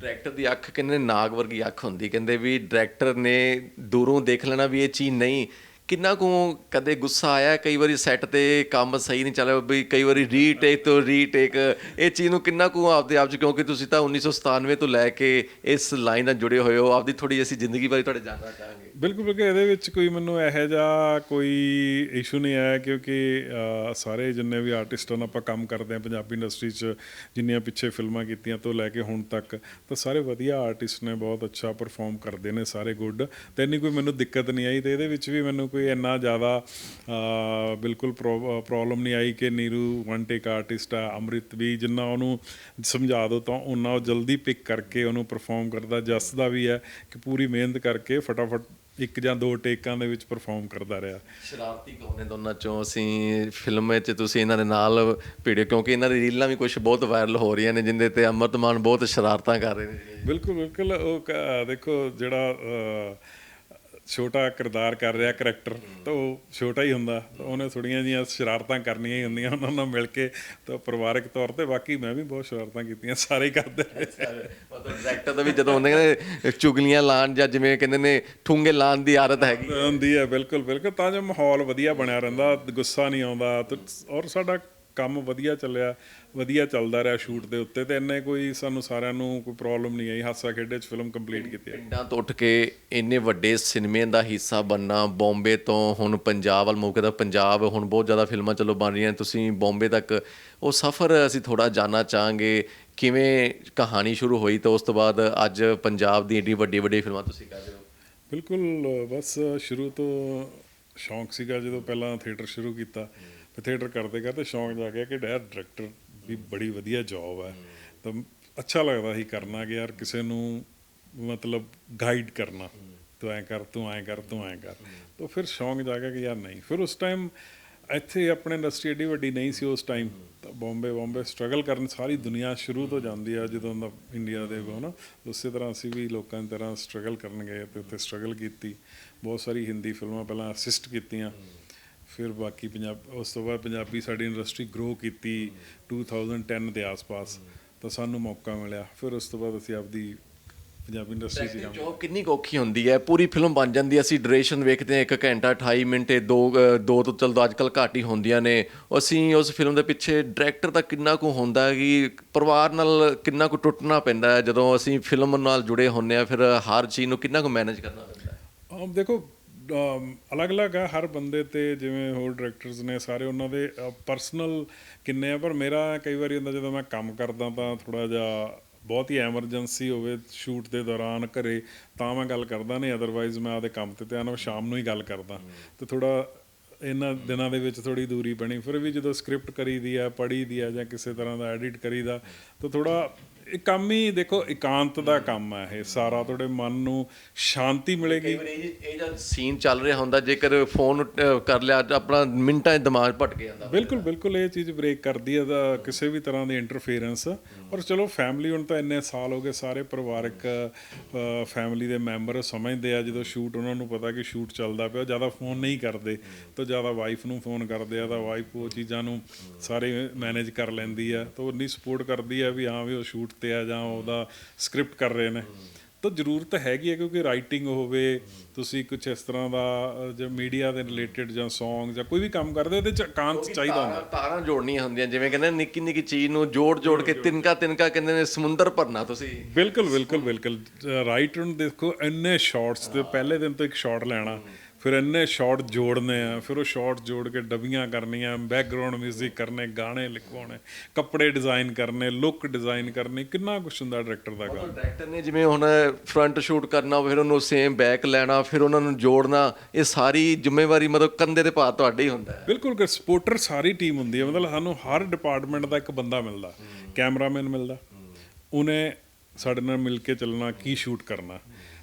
ਡਾਇਰੈਕਟਰ ਦੀ ਅੱਖ ਕਹਿੰਦੇ ਨਾਗ ਵਰਗੀ ਅੱਖ ਹੁੰਦੀ, ਕਹਿੰਦੇ ਵੀ ਡਾਇਰੈਕਟਰ ਨੇ ਦੂਰੋਂ ਦੇਖ ਲੈਣਾ ਵੀ ਇਹ ਚੀਜ਼ ਨਹੀਂ। ਕਿੰਨਾ ਕੁ ਕਦੇ ਗੁੱਸਾ ਆਇਆ, ਕਈ ਵਾਰੀ ਸੈੱਟ ਤੇ ਕੰਮ ਸਹੀ ਨਹੀਂ ਚੱਲਿਆ, ਵੀ ਕਈ ਵਾਰੀ ਰੀਟੇਕ ਤੋਂ ਰੀਟੇਕ ਇਹ ਚੀਜ਼ ਨੂੰ ਕਿੰਨਾ ਕੁ ਆਪਦੇ ਆਪ ਚ, ਕਿਉਂਕਿ ਤੁਸੀਂ ਤਾਂ 1997 ਤੋਂ ਲੈ ਕੇ ਇਸ ਲਾਈਨ ਨਾਲ ਜੁੜੇ ਹੋਏ ਹੋ, ਆਪਦੀ ਥੋੜੀ ਅਸੀਂ ਜ਼ਿੰਦਗੀ ਬਾਰੇ ਤੁਹਾਡੇ ਜਾਣਨਾ ਚਾਹਾਂਗੇ। ਬਿਲਕੁਲ ਬਿਲਕੁਲ ਇਹਦੇ ਵਿੱਚ ਕੋਈ ਮੈਨੂੰ ਇਹੋ ਜਿਹਾ ਕੋਈ ਇਸ਼ੂ ਨਹੀਂ ਆਇਆ ਕਿਉਂਕਿ ਸਾਰੇ ਜਿੰਨੇ ਵੀ ਆਰਟਿਸਟਾਂ ਨਾਲ ਆਪਾਂ ਕੰਮ ਕਰਦੇ ਹਾਂ ਪੰਜਾਬੀ ਇੰਡਸਟਰੀ 'ਚ ਜਿੰਨੀਆਂ ਪਿੱਛੇ ਫਿਲਮਾਂ ਕੀਤੀਆਂ ਤੋਂ ਲੈ ਕੇ ਹੁਣ ਤੱਕ ਤਾਂ ਸਾਰੇ ਵਧੀਆ ਆਰਟਿਸਟ ਨੇ ਬਹੁਤ ਅੱਛਾ ਪਰਫਾਰਮ ਕਰਦੇ ਨੇ ਸਾਰੇ ਗੁੱਡ ਤੇ ਇੰਨੀ ਕੋਈ ਮੈਨੂੰ ਦਿੱਕਤ ਨਹੀਂ ਆਈ ਤੇ ਇਹਦੇ ਵਿੱਚ ਵੀ ਮੈਨੂੰ ਕੋਈ ਇੰਨਾ ਜ਼ਿਆਦਾ ਅਹ, ਬਿਲਕੁਲ ਪ੍ਰੋਬਲਮ ਨਹੀਂ ਆਈ ਕਿ ਨੀਰੂ ਵਨ ਟੇਕ ਆਰਟਿਸਟ ਆ ਅੰਮ੍ਰਿਤ ਵੀ ਜਿੰਨਾ ਉਹਨੂੰ ਸਮਝਾ ਦੋ ਤਾਂ ਉਹਨਾਂ ਉਹ ਜਲਦੀ ਪਿਕ ਕਰਕੇ ਉਹਨੂੰ ਪਰਫਾਰਮ ਕਰਦਾ ਜਸ ਦਾ ਵੀ ਹੈ ਕਿ ਪੂਰੀ ਮਿਹਨਤ ਕਰਕੇ ਫਟਾਫਟ ਇੱਕ ਜਾਂ ਦੋ ਟੇਕਾਂ ਦੇ ਵਿੱਚ ਪਰਫਾਰਮ ਕਰਦਾ ਰਿਹਾ। ਸ਼ਰਾਰਤੀ ਕੌਣ ਨੇ ਦੋਨਾਂ ਚੋਂ? ਅਸੀਂ ਫਿਲਮ ਵਿੱਚ ਤੁਸੀਂ ਇਹਨਾਂ ਦੇ ਨਾਲ ਭਿੜੇ ਕਿਉਂਕਿ ਇਹਨਾਂ ਦੀ ਰੀਲਾਂ ਵੀ ਕੁਝ ਬਹੁਤ ਵਾਇਰਲ ਹੋ ਰਹੀਆਂ ਨੇ ਜਿੰਦੇ ਤੇ ਅਮਰਤਮਾਨ ਬਹੁਤ ਸ਼ਰਾਰਤਾਂ ਕਰ ਰਹੇ ਨੇ। ਬਿਲਕੁਲ ਬਿਲਕੁਲ ਉਹ ਦੇਖੋ ਜਿਹੜਾ ਛੋਟਾ ਕਿਰਦਾਰ ਕਰ ਰਿਹਾ ਕਰੈਕਟਰ ਤਾਂ ਉਹ ਛੋਟਾ ਹੀ ਹੁੰਦਾ। ਤਾਂ ਉਹਨੇ ਥੋੜੀਆਂ ਜੀਆਂ ਸ਼ਰਾਰਤਾਂ ਕਰਨੀਆਂ ਹੀ ਹੁੰਦੀਆਂ ਉਹਨਾਂ ਨਾਲ ਮਿਲ ਕੇ। ਤਾਂ ਪਰਿਵਾਰਕ ਤੌਰ ਤੇ ਬਾਕੀ ਮੈਂ ਵੀ ਬਹੁਤ ਸ਼ਰਾਰਤਾਂ ਕੀਤੀਆਂ ਸਾਰੇ ਹੀ ਕਰਦੇ ਮਤਲਬ ਡਾਇਰੈਕਟਰ ਦਾ ਵੀ ਜਦੋਂ ਹੁੰਦੇ ਨੇ ਚੁਗਲੀਆਂ ਲਾਣ ਜਾਂ ਜਿਵੇਂ ਕਹਿੰਦੇ ਨੇ ਠੁੰਗੇ ਲਾਣ ਦੀ ਆਦਤ ਹੈਗੀ। ਹੁੰਦੀ ਹੈ ਬਿਲਕੁਲ ਬਿਲਕੁਲ। ਤਾਂ ਜੋ ਮਾਹੌਲ ਵਧੀਆ ਬਣਿਆ ਰਹਿੰਦਾ ਗੁੱਸਾ ਨਹੀਂ ਆਉਂਦਾ। ਔਰ ਸਾਡਾ ਕੰਮ ਵਧੀਆ ਚੱਲਿਆ ਵਧੀਆ ਚੱਲਦਾ ਰਿਹਾ ਸ਼ੂਟ ਦੇ ਉੱਤੇ ਤੇ ਇੰਨੇ ਕੋਈ ਸਾਨੂੰ ਸਾਰਿਆਂ ਨੂੰ ਕੋਈ ਪ੍ਰੋਬਲਮ ਨਹੀਂ ਆਈ ਹਾਸਾ ਖੇਡੇ ਚ ਫਿਲਮ ਕੰਪਲੀਟ ਕੀਤੀ ਹੈ ਪਿੰਡਾਂ ਤੋਂ ਉੱਠ ਕੇ ਇੰਨੇ ਵੱਡੇ ਸਿਨੇਮੇ ਦਾ ਹਿੱਸਾ ਬੰਨਾ ਬੰਬੇ ਤੋਂ ਹੁਣ ਪੰਜਾਬ ਵੱਲ ਮੌਕੇ ਦਾ ਪੰਜਾਬ ਹੁਣ ਬਹੁਤ ਜ਼ਿਆਦਾ ਫਿਲਮਾਂ ਚਲੋ ਬਣ ਰਹੀਆਂ ਤੁਸੀਂ ਬੰਬੇ ਤੱਕ ਉਹ ਸਫ਼ਰ ਅਸੀਂ ਥੋੜਾ ਜਾਨਣਾ ਚਾਹਾਂਗੇ ਕਿਵੇਂ ਕਹਾਣੀ ਸ਼ੁਰੂ ਹੋਈ ਤੇ ਉਸ ਤੋਂ ਬਾਅਦ ਅੱਜ ਪੰਜਾਬ ਦੀ ਏਡੀ ਵੱਡੀ ਵੱਡੀ ਫਿਲਮਾਂ ਤੁਸੀਂ ਕਰ ਰਹੇ ਹੋ? ਬਿਲਕੁਲ ਬਸ ਸ਼ੁਰੂ ਤੋਂ ਸ਼ੌਂਕ ਸੀਗਾ ਜਦੋਂ ਪਹਿਲਾਂ ਥੀਏਟਰ ਸ਼ੁਰੂ ਕੀਤਾ। ਥੀਏਟਰ ਕਰਦੇ ਕਰਦੇ ਸ਼ੌਂਕ ਜਾ ਗਿਆ ਕਿ ਡਾਇਰ ਡਾਇਰੈਕਟਰ ਵੀ ਬੜੀ ਵਧੀਆ ਜੌਬ ਹੈ ਤਾਂ ਅੱਛਾ ਲੱਗਦਾ ਸੀ ਕਰਨਾ ਕਿ ਯਾਰ ਕਿਸੇ ਨੂੰ ਮਤਲਬ ਗਾਈਡ ਕਰਨਾ। ਤੂੰ ਐਂ ਕਰ, ਤੂੰ ਐਂ ਕਰ, ਤੂੰ ਐਂ ਕਰ। ਤਾਂ ਫਿਰ ਸ਼ੌਂਕ ਜਾ ਗਿਆ ਕਿ ਯਾਰ ਨਹੀਂ, ਫਿਰ ਉਸ ਟਾਈਮ ਇੱਥੇ ਆਪਣੇ ਇੰਡਸਟਰੀ ਏਡੀ ਵੱਡੀ ਨਹੀਂ ਸੀ ਉਸ ਟਾਈਮ ਤਾਂ ਬੰਬੇ ਬੰਬੇ ਸਟਰਗਲ ਕਰਨ ਸਾਰੀ ਦੁਨੀਆ ਸ਼ੁਰੂ ਤੋਂ ਜਾਂਦੀ ਆ, ਜਦੋਂ ਦਾ ਇੰਡੀਆ ਦੇ ਹਨਾ ਉਸੇ ਤਰ੍ਹਾਂ ਅਸੀਂ ਵੀ ਲੋਕਾਂ ਦੀ ਤਰ੍ਹਾਂ ਸਟਰਗਲ ਕਰਨ ਗਏ ਤੇ ਉੱਥੇ ਸਟਰਗਲ ਕੀਤੀ। ਬਹੁਤ ਸਾਰੀ ਹਿੰਦੀ ਫਿਲਮਾਂ ਪਹਿਲਾਂ ਅਸਿਸਟ ਕੀਤੀਆਂ। ਫਿਰ ਬਾਕੀ ਪੰਜਾਬ ਉਸ ਤੋਂ ਬਾਅਦ ਪੰਜਾਬੀ ਸਾਡੀ ਇੰਡਸਟਰੀ ਗਰੋ ਕੀਤੀ 2010 ਦੇ ਆਸ-ਪਾਸ ਤਾਂ ਸਾਨੂੰ ਮੌਕਾ ਮਿਲਿਆ। ਫਿਰ ਉਸ ਤੋਂ ਬਾਅਦ ਅਸੀਂ ਆਪਦੀ ਪੰਜਾਬੀ ਇੰਡਸਟਰੀ 'ਚ ਕੰਮ ਜੋਬ ਕਿੰਨੀ ਕੁ ਔਖੀ ਹੁੰਦੀ ਹੈ ਪੂਰੀ ਫਿਲਮ ਬਣ ਜਾਂਦੀ ਹੈ ਅਸੀਂ ਡਿਊਰੇਸ਼ਨ ਵੇਖਦੇ ਹਾਂ 1 ਘੰਟਾ 28 ਮਿੰਟ ਇਹ ਦੋ ਅ, ਦੋ ਤੋਂ ਚਲਦਾ ਅੱਜ ਕੱਲ ਘੱਟ ਹੀ ਹੁੰਦੀਆਂ ਨੇ। ਅਸੀਂ ਉਸ ਫਿਲਮ ਦੇ ਪਿੱਛੇ ਡਾਇਰੈਕਟਰ ਦਾ ਕਿੰਨਾ ਕੁ ਹੁੰਦਾ ਹੈ ਕਿ ਪਰਿਵਾਰ ਨਾਲ ਕਿੰਨਾ ਕੁ ਟੁੱਟਣਾ ਪੈਂਦਾ ਹੈ ਜਦੋਂ ਅਸੀਂ ਫਿਲਮ ਨਾਲ ਜੁੜੇ ਹੁੰਨੇ ਆ ਫਿਰ ਹਰ ਚੀਜ਼ ਨੂੰ ਕਿੰਨਾ ਕੁ ਮੈਨੇਜ ਕਰਨਾ ਪੈਂਦਾ ਹੈ? ਆਮ ਦੇਖੋ ਅਲੱਗ-ਅਲੱਗ ਆ ਹਰ ਬੰਦੇ ਤੇ ਜਿਵੇਂ ਹੋਰ ਡਾਇਰੈਕਟਰਸ ਨੇ ਸਾਰੇ ਉਹਨਾਂ ਦੇ ਪਰਸਨਲ ਕਿੰਨੇ ਆ ਪਰ ਮੇਰਾ ਕਈ ਵਾਰੀ ਹੁੰਦਾ ਜਦੋਂ ਮੈਂ ਕੰਮ ਕਰਦਾ ਤਾਂ ਥੋੜਾ ਜਿਹਾ ਬਹੁਤ ਹੀ ਐਮਰਜੈਂਸੀ ਹੋਵੇ ਸ਼ੂਟ ਦੇ ਦੌਰਾਨ ਘਰੇ ਤਾਂ ਮੈਂ ਗੱਲ ਕਰਦਾ ਨਹੀਂ ਅਦਰਵਾਈਜ਼ ਮੈਂ ਆਪਦੇ ਕੰਮ ਤੇ ਧਿਆਨ ਸ਼ਾਮ ਨੂੰ ਹੀ ਗੱਲ ਕਰਦਾ। ਤੇ ਥੋੜਾ ਇਹਨਾਂ ਦਿਨਾਂ ਦੇ ਵਿੱਚ ਥੋੜੀ ਦੂਰੀ ਬਣੀ ਫਿਰ ਵੀ ਜਦੋਂ ਸਕ੍ਰਿਪਟ ਕਰੀਦੀ ਆ ਪੜ੍ਹੀ ਦੀ ਆ ਜਾਂ ਕਿਸੇ ਤਰ੍ਹਾਂ ਦਾ ਐਡਿਟ ਕਰੀਦਾ ਤਾਂ ਥੋੜਾ ਇਹ ਕੰਮ ਹੀ ਦੇਖੋ ਇਕਾਂਤ ਦਾ ਕੰਮ ਆ ਇਹ। ਸਾਰਾ ਤੁਹਾਡੇ ਮਨ ਨੂੰ ਸ਼ਾਂਤੀ ਮਿਲੇਗੀ। ਇਹ ਜਦ ਸੀਨ ਚੱਲ ਰਿਹਾ ਹੁੰਦਾ ਜੇਕਰ ਫੋਨ ਕਰ ਲਿਆ ਤਾਂ ਆਪਣਾ ਮਿੰਟਾਂ 'ਚ ਦਿਮਾਗ ਭਟਕ ਜਾਂਦਾ। ਬਿਲਕੁਲ ਬਿਲਕੁਲ ਇਹ ਚੀਜ਼ ਬ੍ਰੇਕ ਕਰਦੀ ਹੈ ਦਾ ਕਿਸੇ ਵੀ ਤਰ੍ਹਾਂ ਦੀ ਇੰਟਰਫੇਰੈਂਸ ਪਰ ਚਲੋ ਫੈਮਿਲੀ ਹੁਣ ਤਾਂ ਇੰਨੇ ਸਾਲ ਹੋ ਗਏ ਸਾਰੇ ਪਰਿਵਾਰਕ ਫੈਮਿਲੀ ਦੇ ਮੈਂਬਰ ਸਮਝਦੇ ਆ ਜਦੋਂ ਸ਼ੂਟ ਉਹਨਾਂ ਨੂੰ ਪਤਾ ਕਿ ਸ਼ੂਟ ਚੱਲਦਾ ਪਿਆ ਜ਼ਿਆਦਾ ਫੋਨ ਨਹੀਂ ਕਰਦੇ ਤਾਂ ਜ਼ਿਆਦਾ ਵਾਈਫ ਨੂੰ ਫੋਨ ਕਰਦੇ ਆ ਤਾਂ ਵਾਈਫ ਉਹ ਚੀਜ਼ਾਂ ਨੂੰ ਸਾਰੇ ਮੈਨੇਜ ਕਰ ਲੈਂਦੀ ਆ ਤਾਂ ਉਹ ਨਹੀਂ ਸਪੋਰਟ ਕਰਦੀ ਆ ਵੀ ਹਾਂ ਵੀ ਉਹ ਸ਼ੂਟ ਤੇ ਆ ਜਾਂ ਉਹਦਾ ਸਕ੍ਰਿਪਟ ਕਰ ਰਹੇ ਨੇ। ਤਾਂ ਜ਼ਰੂਰਤ ਹੈਗੀ ਹੈ ਕਿਉਂਕਿ ਰਾਈਟਿੰਗ ਹੋਵੇ ਤੁਸੀਂ ਕੁਝ ਇਸ ਤਰ੍ਹਾਂ ਦਾ ਜਾਂ ਮੀਡੀਆ ਦੇ ਰਿਲੇਟਡ ਜਾਂ Song ਜਾਂ ਕੋਈ ਵੀ ਕੰਮ ਕਰਦੇ ਉਹਦੇ ਚ ਇਕਾਂਤ ਚਾਹੀਦਾ ਹੁੰਦਾ। ਤਾਰਾਂ ਜੋੜਨੀਆਂ ਹੁੰਦੀਆਂ ਜਿਵੇਂ ਕਹਿੰਦੇ ਨਿੱਕੀ ਨਿੱਕੀ ਚੀਜ਼ ਨੂੰ ਜੋੜ ਜੋੜ ਕੇ ਤਿਨਕਾ ਤਿਨਕਾ ਕਹਿੰਦੇ ਨੇ ਸਮੁੰਦਰ ਭਰਨਾ ਤੁਸੀਂ। ਬਿਲਕੁਲ ਬਿਲਕੁਲ ਬਿਲਕੁਲ। ਰਾਈਟਰ ਨੂੰ ਦੇਖੋ ਇੰਨੇ ਸ਼ਾਰਟਸ ਤੇ ਪਹਿਲੇ ਦਿਨ ਤੋਂ ਇੱਕ ਸ਼ਾਰਟ ਲੈਣਾ। ਫਿਰ ਇੰਨੇ ਸ਼ਾਰਟ ਜੋੜਨੇ ਆ ਫਿਰ ਉਹ ਸ਼ਾਰਟ ਜੋੜ ਕੇ ਡਬੀਆਂ ਕਰਨੀਆਂ ਬੈਕਗ੍ਰਾਉਂਡ 뮤직 ਕਰਨੇ ਗਾਣੇ ਲਿਖਵਾਉਣੇ ਕੱਪੜੇ ਡਿਜ਼ਾਈਨ ਕਰਨੇ ਲੁੱਕ ਡਿਜ਼ਾਈਨ ਕਰਨੀ ਕਿੰਨਾ ਕੁਝ ਹੁੰਦਾ ਡਾਇਰੈਕਟਰ ਦਾ ਕੰਮ। ਡਾਇਰੈਕਟਰ ਨੇ ਜਿਵੇਂ ਹੁਣ ਫਰੰਟ ਸ਼ੂਟ ਕਰਨਾ ਫਿਰ ਉਹਨੂੰ ਸੇਮ ਬੈਕ ਲੈਣਾ ਫਿਰ ਉਹਨਾਂ ਨੂੰ ਜੋੜਨਾ ਇਹ ਸਾਰੀ ਜ਼ਿੰਮੇਵਾਰੀ ਮਤਲਬ ਕੰਧੇ ਤੇ ਪਾ ਤੁਹਾਡੇ ਹੀ ਹੁੰਦਾ ਹੈ। ਬਿਲਕੁਲ ਕਿ ਸਪੋਰਟਰ ਸਾਰੀ ਟੀਮ ਹੁੰਦੀ ਹੈ ਮਤਲਬ ਸਾਨੂੰ ਹਰ ਡਿਪਾਰਟਮੈਂਟ ਦਾ ਇੱਕ ਬੰਦਾ ਮਿਲਦਾ ਕੈਮਰਾਮੈਨ ਮਿਲਦਾ ਉਹਨੇ ਸਾਡੇ ਨਾਲ ਮਿਲ ਕੇ ਚੱਲਣਾ ਕੀ ਸ਼ੂਟ ਕਰਨਾ।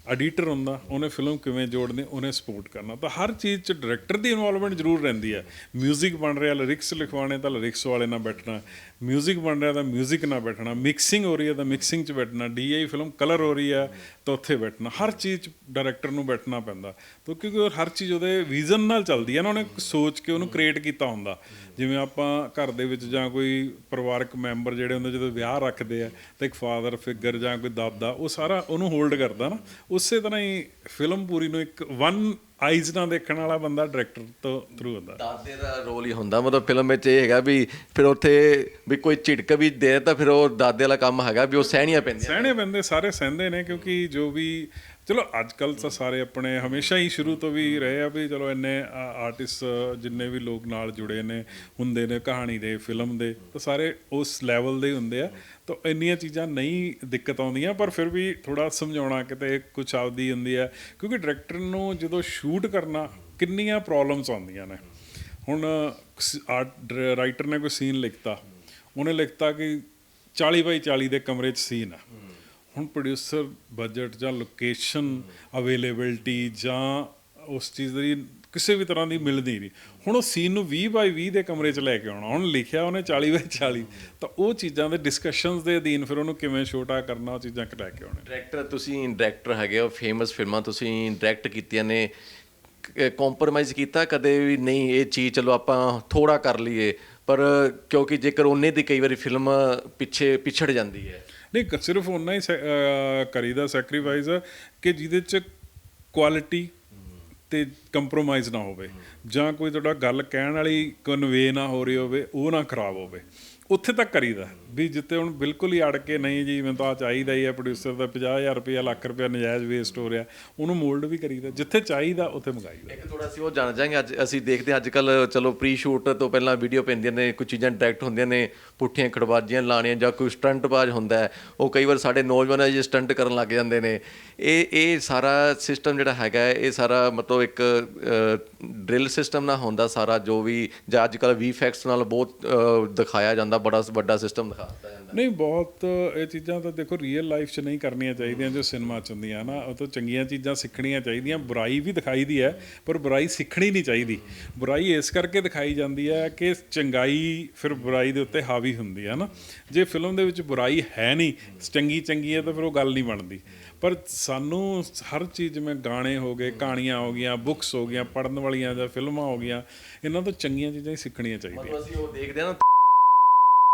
ਐਡੀਟਰ ਹੁੰਦਾ, ਉਹਨੇ ਫਿਲਮ ਕਿਵੇਂ ਜੋੜਨੀ, ਉਹਨੇ ਸਪੋਰਟ ਕਰਨਾ। ਤਾਂ ਹਰ ਚੀਜ਼ 'ਚ ਡਾਇਰੈਕਟਰ ਦੀ ਇਨਵੋਲਵਮੈਂਟ ਜ਼ਰੂਰ ਰਹਿੰਦੀ ਹੈ। 뮤직 ਬਣ ਰਿਹਾ ਲਿਰਿਕਸ ਲਿਖਵਾਉਣੇ, ਤਾਂ ਲਿਰਿਕਸ ਵਾਲੇ ਨਾਲ ਬੈਠਣਾ। ਮਿਊਜ਼ਿਕ ਬਣ ਰਿਹਾ ਤਾਂ ਮਿਊਜ਼ਿਕ ਨਾਲ ਬੈਠਣਾ ਮਿਕਸਿੰਗ ਹੋ ਰਹੀ ਹੈ ਤਾਂ ਮਿਕਸਿੰਗ 'ਚ ਬੈਠਣਾ ਡੀਆਈ ਫਿਲਮ ਕਲਰ ਹੋ ਰਹੀ ਹੈ ਤਾਂ ਉੱਥੇ ਬੈਠਣਾ, ਹਰ ਚੀਜ਼ 'ਚ ਡਾਇਰੈਕਟਰ ਨੂੰ ਬੈਠਣਾ ਪੈਂਦਾ। ਤਾਂ ਕਿਉਂਕਿ ਉਹ ਹਰ ਚੀਜ਼ ਉਹਦੇ ਵਿਜ਼ਨ ਨਾਲ ਚੱਲਦੀ ਹੈ ਨਾ, ਉਹਨੇ ਸੋਚ ਕੇ ਉਹਨੂੰ ਕ੍ਰੀਏਟ ਕੀਤਾ ਹੁੰਦਾ। ਜਿਵੇਂ ਆਪਾਂ ਘਰ ਦੇ ਵਿੱਚ ਜਾਂ ਕੋਈ ਪਰਿਵਾਰਕ ਮੈਂਬਰ ਜਿਹੜੇ ਹੁੰਦੇ, ਜਦੋਂ ਵਿਆਹ ਰੱਖਦੇ ਆ, ਤਾਂ ਇੱਕ ਫਾਦਰ ਫਿਗਰ ਜਾਂ ਕੋਈ ਦਾਦਾ, ਉਹ ਸਾਰਾ ਉਹਨੂੰ ਹੋਲਡ ਕਰਦਾ ਨਾ। ਉਸੇ ਤਰ੍ਹਾਂ ਹੀ ਫਿਲਮ ਪੂਰੀ ਨੂੰ ਇੱਕ ਵਨ ਆਈਜ਼ ਨਾਲ ਦੇਖਣ ਵਾਲਾ ਬੰਦਾ ਡਾਇਰੈਕਟਰ ਤੋਂ ਥਰੂ ਹੁੰਦਾ। ਦਾਦੇ ਦਾ ਰੋਲ ਹੀ ਹੁੰਦਾ। ਮਤਲਬ ਫਿਲਮ ਵਿੱਚ ਇਹ ਹੈਗਾ ਵੀ ਫਿਰ ਉੱਥੇ ਵੀ ਕੋਈ ਝਿੜਕ ਵੀ ਦੇ ਤਾਂ ਫਿਰ ਉਹ ਦਾਦੇ ਵਾਲਾ ਕੰਮ ਹੈਗਾ ਵੀ ਉਹ ਸਹਿਣੀਆਂ ਪੈਂਦੀਆਂ। ਸਹਿਣੇ ਬੰਦੇ ਸਾਰੇ ਸਹਿੰਦੇ ਨੇ ਕਿਉਂਕਿ ਜੋ ਵੀ ਚਲੋ ਅੱਜ ਕੱਲ ਤਾਂ ਸਾਰੇ ਆਪਣੇ ਹਮੇਸ਼ਾ ਹੀ ਸ਼ੁਰੂ ਤੋਂ ਵੀ ਰਹੇ ਆ ਵੀ ਚਲੋ ਇੰਨੇ ਆਰਟਿਸਟ ਜਿੰਨੇ ਵੀ ਲੋਕ ਨਾਲ ਜੁੜੇ ਨੇ, ਹੁੰਦੇ ਨੇ ਕਹਾਣੀ ਦੇ ਫਿਲਮ ਦੇ, ਤਾਂ ਸਾਰੇ ਉਸ ਲੈਵਲ ਦੇ ਹੀ ਹੁੰਦੇ ਆ। ਤਾਂ ਇੰਨੀਆਂ ਚੀਜ਼ਾਂ ਨਹੀਂ ਦਿੱਕਤ ਆਉਂਦੀਆਂ, ਪਰ ਫਿਰ ਵੀ ਥੋੜਾ ਸਮਝਾਉਣਾ ਕਿਤੇ ਕੁਝ ਆਪਦੀ ਹੁੰਦੀ ਹੈ ਕਿਉਂਕਿ ਡਾਇਰੈਕਟਰ ਨੂੰ ਜਦੋਂ ਸ਼ੂਟ ਕਰਨਾ, ਕਿੰਨੀਆਂ ਪ੍ਰੋਬਲਮਸ ਆਉਂਦੀਆਂ ਨੇ। ਹੁਣ ਆਰਟ ਰਾਈਟਰ ਨੇ ਕੋਈ ਸੀਨ ਲਿਖਤਾ, ਉਹਨੇ ਲਿਖਤਾ ਕਿ 40 ਬਾਈ 40 ਦੇ ਕਮਰੇ 'ਚ ਸੀਨ ਆ। ਹੁਣ ਪ੍ਰੋਡਿਊਸਰ ਬਜਟ ਜਾਂ ਲੋਕੇਸ਼ਨ ਅਵੇਲੇਬਿਲਟੀ ਜਾਂ ਉਸ ਚੀਜ਼ ਦੀ ਕਿਸੇ ਵੀ ਤਰ੍ਹਾਂ ਦੀ ਮਿਲਦੀ ਨਹੀਂ। ਹੁਣ ਉਹ ਸੀਨ ਨੂੰ 20 ਬਾਈ 20 ਦੇ ਕਮਰੇ 'ਚ ਲੈ ਕੇ ਆਉਣਾ। ਹੁਣ ਲਿਖਿਆ ਉਹਨੇ 40 ਬਾਈ 40 ਤਾਂ ਉਹ ਚੀਜ਼ਾਂ ਦੇ ਡਿਸਕਸ਼ਨਸ ਦੇ ਅਧੀਨ ਫਿਰ ਉਹਨੂੰ ਕਿਵੇਂ ਛੋਟਾ ਕਰਨਾ, ਉਹ ਚੀਜ਼ਾਂ ਲੈ ਕੇ ਆਉਣੇ। ਡਾਇਰੈਕਟਰ ਤੁਸੀਂ ਡਾਇਰੈਕਟਰ ਹੈਗੇ ਹੋ ਫੇਮਸ ਫਿਲਮਾਂ ਤੁਸੀਂ ਡਾਇਰੈਕਟ ਕੀਤੀਆਂ ਨੇ। ਕੰਪਰੋਮਾਈਜ਼ ਕੀਤਾ ਕਦੇ ਵੀ? ਨਹੀਂ, ਇਹ ਚੀਜ਼ ਚਲੋ ਆਪਾਂ ਥੋੜਾ ਕਰ ਲਈਏ। ਪਰ ਕਿਉਂਕਿ ਜੇਕਰ ਉਹਨੇ ਦੀ ਕਈ ਵਾਰੀ ਫਿਲਮ ਪਿੱਛੇ, ਪਿਛੜ ਜਾਂਦੀ ਹੈ। ਨਹੀਂ ਸਿਰਫ ਉਹਨਾਂ ਹੀ ਸੈ- ਕਰੀਦਾ ਸੈਕਰੀਫਾਈਸ ਕਿ ਜਿਹਦੇ ਚ ਕੁਆਲਿਟੀ ਤੇ ਕੰਪਰੋਮਾਈਜ਼ ਨਾ ਹੋਵੇ। ਜਾਂ ਕੋਈ ਤੁਹਾਡਾ ਗੱਲ ਕਹਿਣ ਵਾਲੀ ਕਨਵੇ ਨਾ ਹੋ ਰਹੀ ਹੋਵੇ, ਉਹ ਨਾ ਖਰਾਬ ਹੋਵੇ। ਉੱਥੇ ਤੱਕ ਕਰੀਦਾ। ਵੀ ਜਿੱਤੇ ਹੁਣ ਬਿਲਕੁਲ ਹੀ ਅੜ ਕੇ ਨਹੀਂ ਜੀ, ਮੈਨੂੰ ਤਾਂ ਆਹ ਚਾਹੀਦਾ ਹੀ ਆ ਪ੍ਰੋਡਿਊਸਰ ਦਾ 50000 ਰੁਪਇਆ, ਲੱਖ ਰੁਪਇਆ ਨਜਾਇਜ਼ ਵੇਸਟ ਹੋ ਰਿਹਾ। ਉਹਨੂੰ ਮੋਲਡ ਵੀ ਕਰੀਦਾ, ਜਿੱਥੇ ਚਾਹੀਦਾ ਉੱਥੇ ਮੰਗਾਈਦਾ ਇੱਕ ਥੋੜਾ ਅਸੀਂ ਉਹ ਜਾਣ ਜਾਾਂਗੇ ਅੱਜ ਅਸੀਂ ਦੇਖਦੇ ਹਾਂ ਅੱਜ ਕੱਲ ਚਲੋ ਪ੍ਰੀ ਸ਼ੂਟ ਤੋਂ ਪਹਿਲਾਂ ਵੀਡੀਓ ਪੈਂਦੀਆਂ ਨੇ ਕੁਝ ਚੀਜ਼ਾਂ ਡਾਇਰੈਕਟ ਹੁੰਦੀਆਂ ਨੇ, ਪੁੱਠੀਆਂ ਖੜਬਾਜ਼ੀਆਂ ਲਾਣੀਆਂ ਜਾਂ ਕੋਈ ਸਟੰਟ ਬਾਜ਼ ਹੁੰਦਾ ਹੈ, ਉਹ ਕਈ ਵਾਰ ਸਾਡੇ ਨੌਜਵਾਨਾਂ ਜੀ ਸਟੰਟ ਕਰਨ ਲੱਗ ਜਾਂਦੇ ਨੇ। ਇਹ ਇਹ ਸਾਰਾ ਸਿਸਟਮ ਜਿਹੜਾ ਹੈਗਾ ਇਹ ਸਾਰਾ ਮਤਲਬ ਇੱਕ ਡਰਿਲ ਸਿਸਟਮ ਨਾਲ ਹੁੰਦਾ ਸਾਰਾ, ਜੋ ਵੀ ਜਾਂ ਅੱਜ ਕੱਲ ਵੀਫੈਕਸ ਨਾਲ ਬਹੁਤ ਦਿਖਾਇਆ ਜਾਂਦਾ, ਬੜਾ ਵੱਡਾ ਸਿਸਟਮ ਦਿਖਾ ਦਿਖਾਤਾ ਜਾਂਦਾ। ਨਹੀਂ ਬਹੁਤ ਇਹ ਚੀਜ਼ਾਂ ਤਾਂ ਦੇਖੋ ਰੀਅਲ ਲਾਈਫ 'ਚ ਨਹੀਂ ਕਰਨੀਆਂ ਚਾਹੀਦੀਆਂ ਜੋ ਸਿਨੇਮਾ 'ਚ ਹੁੰਦੀਆਂ ਨਾ ਉਹ ਤੋਂ ਚੰਗੀਆਂ ਚੀਜ਼ਾਂ ਸਿੱਖਣੀਆਂ ਚਾਹੀਦੀਆਂ। ਬੁਰਾਈ ਵੀ ਦਿਖਾਈ ਦੀ ਹੈ ਪਰ ਬੁਰਾਈ ਸਿੱਖਣੀ ਨਹੀਂ ਚਾਹੀਦੀ। ਬੁਰਾਈ ਇਸ ਕਰਕੇ ਦਿਖਾਈ ਜਾਂਦੀ ਹੈ ਕਿ ਚੰਗਾਈ ਫਿਰ ਬੁਰਾਈ ਦੇ ਉੱਤੇ ਹਾਵੀ ਹੁੰਦੀ ਹੈ ਨਾ ਜੇ ਫਿਲਮ ਦੇ ਵਿੱਚ ਬੁਰਾਈ ਹੈ ਨਹੀਂ ਚੰਗੀ ਚੰਗੀ ਹੈ ਤਾਂ ਫਿਰ ਉਹ ਗੱਲ ਨਹੀਂ ਬਣਦੀ। ਪਰ ਸਾਨੂੰ ਹਰ ਚੀਜ਼ ਜਿਵੇਂ ਗਾਣੇ ਹੋ ਗਏ ਕਹਾਣੀਆਂ ਹੋ ਗਈਆਂ ਬੁੱਕਸ ਹੋ ਗਈਆਂ ਪੜਨ ਵਾਲੀਆਂ ਜਾਂ ਫਿਲਮਾਂ ਹੋ ਗਈਆਂ ਇਹਨਾਂ ਤੋਂ ਚੰਗੀਆਂ ਚੀਜ਼ਾਂ ਹੀ ਸਿੱਖਣੀਆਂ ਚਾਹੀਦੀਆਂ। ਮਤਲਬ ਅਸੀਂ ਉਹ ਦੇਖਦੇ ਹਾਂ ਨਾ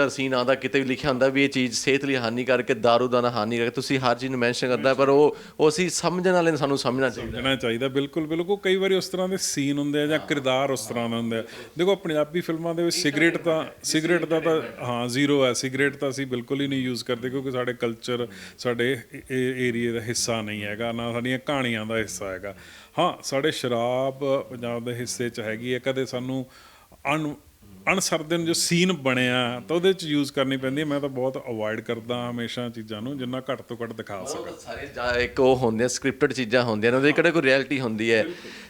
ਸੀਨ ਆਉਂਦਾ, ਕਿਤੇ ਵੀ ਲਿਖਿਆ ਹੁੰਦਾ ਵੀ ਇਹ ਚੀਜ਼ ਸਿਹਤ ਲਈ ਹਾਨੀਕਾਰਕ ਹੈ, ਦਾਰੂ ਦਾ ਨਾ ਹਾਨੀਕਾਰਕ ਤੁਸੀਂ ਹਰ ਚੀਜ਼ ਨੂੰ ਮੈਂਸ਼ਨ ਕਰਦਾ, ਪਰ ਉਹ ਉਹ ਅਸੀਂ ਸਮਝਣ ਵਾਲੇ ਨੂੰ, ਸਾਨੂੰ ਸਮਝਣਾ ਚਾਹੀਦਾ। ਸਮਝਣਾ ਚਾਹੀਦਾ, ਬਿਲਕੁਲ ਬਿਲਕੁਲ। ਕਈ ਵਾਰੀ ਉਸ ਤਰ੍ਹਾਂ ਦੇ ਸੀਨ ਹੁੰਦੇ ਆ ਜਾਂ ਕਿਰਦਾਰ ਉਸ ਤਰ੍ਹਾਂ ਦਾ ਹੁੰਦਾ ਦੇਖੋ ਪੰਜਾਬੀ ਫਿਲਮਾਂ ਦੇ ਵਿੱਚ ਸਿਗਰਟ ਤਾਂ, ਸਿਗਰਟ ਦਾ ਤਾਂ, ਹਾਂ, ਜ਼ੀਰੋ ਹੈ। ਸਿਗਰਟ ਤਾਂ ਅਸੀਂ ਬਿਲਕੁਲ ਹੀ ਨਹੀਂ ਯੂਜ਼ ਕਰਦੇ, ਕਿਉਂਕਿ ਸਾਡੇ ਕਲਚਰ ਸਾਡੇ ਏਰੀਏ ਦਾ ਹਿੱਸਾ ਨਹੀਂ ਹੈਗਾ, ਨਾ ਸਾਡੀਆਂ ਕਹਾਣੀਆਂ ਦਾ ਹਿੱਸਾ ਹੈਗਾ। ਹਾਂ, ਸਾਡੇ ਸ਼ਰਾਬ ਪੰਜਾਬ ਦੇ ਹਿੱਸੇ 'ਚ ਹੈਗੀ ਹੈ। ਕਦੇ ਸਾਨੂੰ ਅਣ ਅਨਸਰਦਨ ਜੋ ਸੀਨ ਬਣਿਆ ਤਾਂ ਉਹਦੇ ਚ ਯੂਜ਼ ਕਰਨੀ ਪੈਂਦੀ ਹੈ। ਮੈਂ ਤਾਂ ਬਹੁਤ ਅਵੋਇਡ ਕਰਦਾ ਹਮੇਸ਼ਾ ਚੀਜ਼ਾਂ ਨੂੰ ਜਿੰਨਾ ਘੱਟ ਤੋਂ ਘੱਟ ਦਿਖਾ ਸਕਾਂ। ਸਾਰੇ ਜਾਂ ਇੱਕ ਉਹ ਹੁੰਦੇ ਆ ਸਕ੍ਰਿਪਟਡ ਚੀਜ਼ਾਂ ਹੁੰਦੀਆਂ ਨੇ ਉਹਦੇ ਕਿਹੜੇ ਕੋਈ ਰਿਐਲਿਟੀ ਹੁੰਦੀ ਹੈ?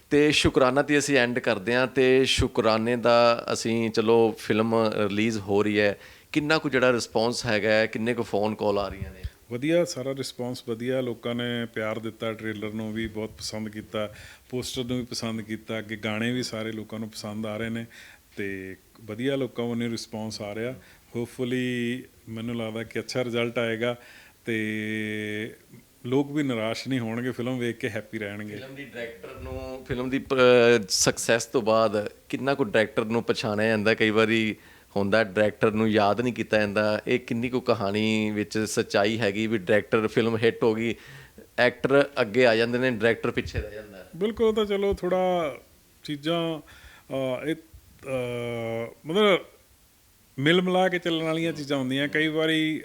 ਤੇ ਸ਼ੁਕਰਾਨਾ ਤੇ ਅਸੀਂ ਐਂਡ ਕਰਦੇ ਹਾਂ ਤੇ ਸ਼ੁਕਰਾਨੇ ਦਾ ਅਸੀਂ ਚਲੋ ਫਿਲਮ ਰਿਲੀਜ਼ ਹੋ ਰਹੀ ਹੈ। ਕਿੰਨਾ ਕੁ ਜਿਹੜਾ ਰਿਸਪੌਂਸ ਹੈਗਾ ਕਿੰਨੇ ਕੁ ਫੋਨ ਕਾਲ ਆ ਰਹੀਆਂ ਨੇ? ਵਧੀਆ ਸਾਰਾ ਰਿਸਪਾਂਸ ਵਧੀਆ। ਲੋਕਾਂ ਨੇ ਪਿਆਰ ਦਿੱਤਾ ਟ੍ਰੇਲਰ ਨੂੰ ਵੀ ਬਹੁਤ ਪਸੰਦ ਕੀਤਾ ਪੋਸਟਰ ਨੂੰ ਵੀ ਪਸੰਦ ਕੀਤਾ ਕਿ ਗਾਣੇ ਵੀ ਸਾਰੇ ਲੋਕਾਂ ਨੂੰ ਪਸੰਦ ਆ ਰਹੇ ਨੇ। ਤੇ ਵਧੀਆ ਲੋਕਾਂ ਵੱਲੋਂ ਰਿਸਪਾਂਸ ਆ ਰਿਹਾ। ਹੋਪਫੁਲੀ ਮੈਨੂੰ ਲੱਗਦਾ ਕਿ ਅੱਛਾ ਰਿਜ਼ਲਟ ਆਏਗਾ ਤੇ ਲੋਕ ਵੀ ਨਿਰਾਸ਼ ਨਹੀਂ ਹੋਣਗੇ ਫਿਲਮ ਵੇਖ ਕੇ ਹੈਪੀ ਰਹਿਣਗੇ। ਫਿਲਮ ਦੀ ਡਾਇਰੈਕਟਰ ਨੂੰ ਫਿਲਮ ਦੀ ਸਕਸੈਸ ਤੋਂ ਬਾਅਦ ਕਿੰਨਾ ਕੁ ਡਾਇਰੈਕਟਰ ਨੂੰ ਪਛਾਣਿਆ ਜਾਂਦਾ? ਕਈ ਵਾਰੀ ਹੁੰਦਾ ਡਾਇਰੈਕਟਰ ਨੂੰ ਯਾਦ ਨਹੀਂ ਕੀਤਾ ਜਾਂਦਾ। ਇਹ ਕਿੰਨੀ ਕੁ ਕਹਾਣੀ ਵਿੱਚ ਸੱਚਾਈ ਹੈਗੀ ਵੀ ਡਾਇਰੈਕਟਰ ਫਿਲਮ ਹਿੱਟ ਹੋ ਗਈ ਐਕਟਰ ਅੱਗੇ ਆ ਜਾਂਦੇ ਨੇ ਡਾਇਰੈਕਟਰ ਪਿੱਛੇ ਰਹਿ ਜਾਂਦਾ। ਬਿਲਕੁਲ ਤਾਂ ਚਲੋ ਥੋੜਾ ਚੀਜ਼ਾਂ ਇਹ ਮਤਲਬ ਮਿਲ ਮਿਲਾ ਕੇ ਚੱਲਣ ਵਾਲੀਆਂ ਚੀਜ਼ਾਂ ਹੁੰਦੀਆਂ। ਕਈ ਵਾਰੀ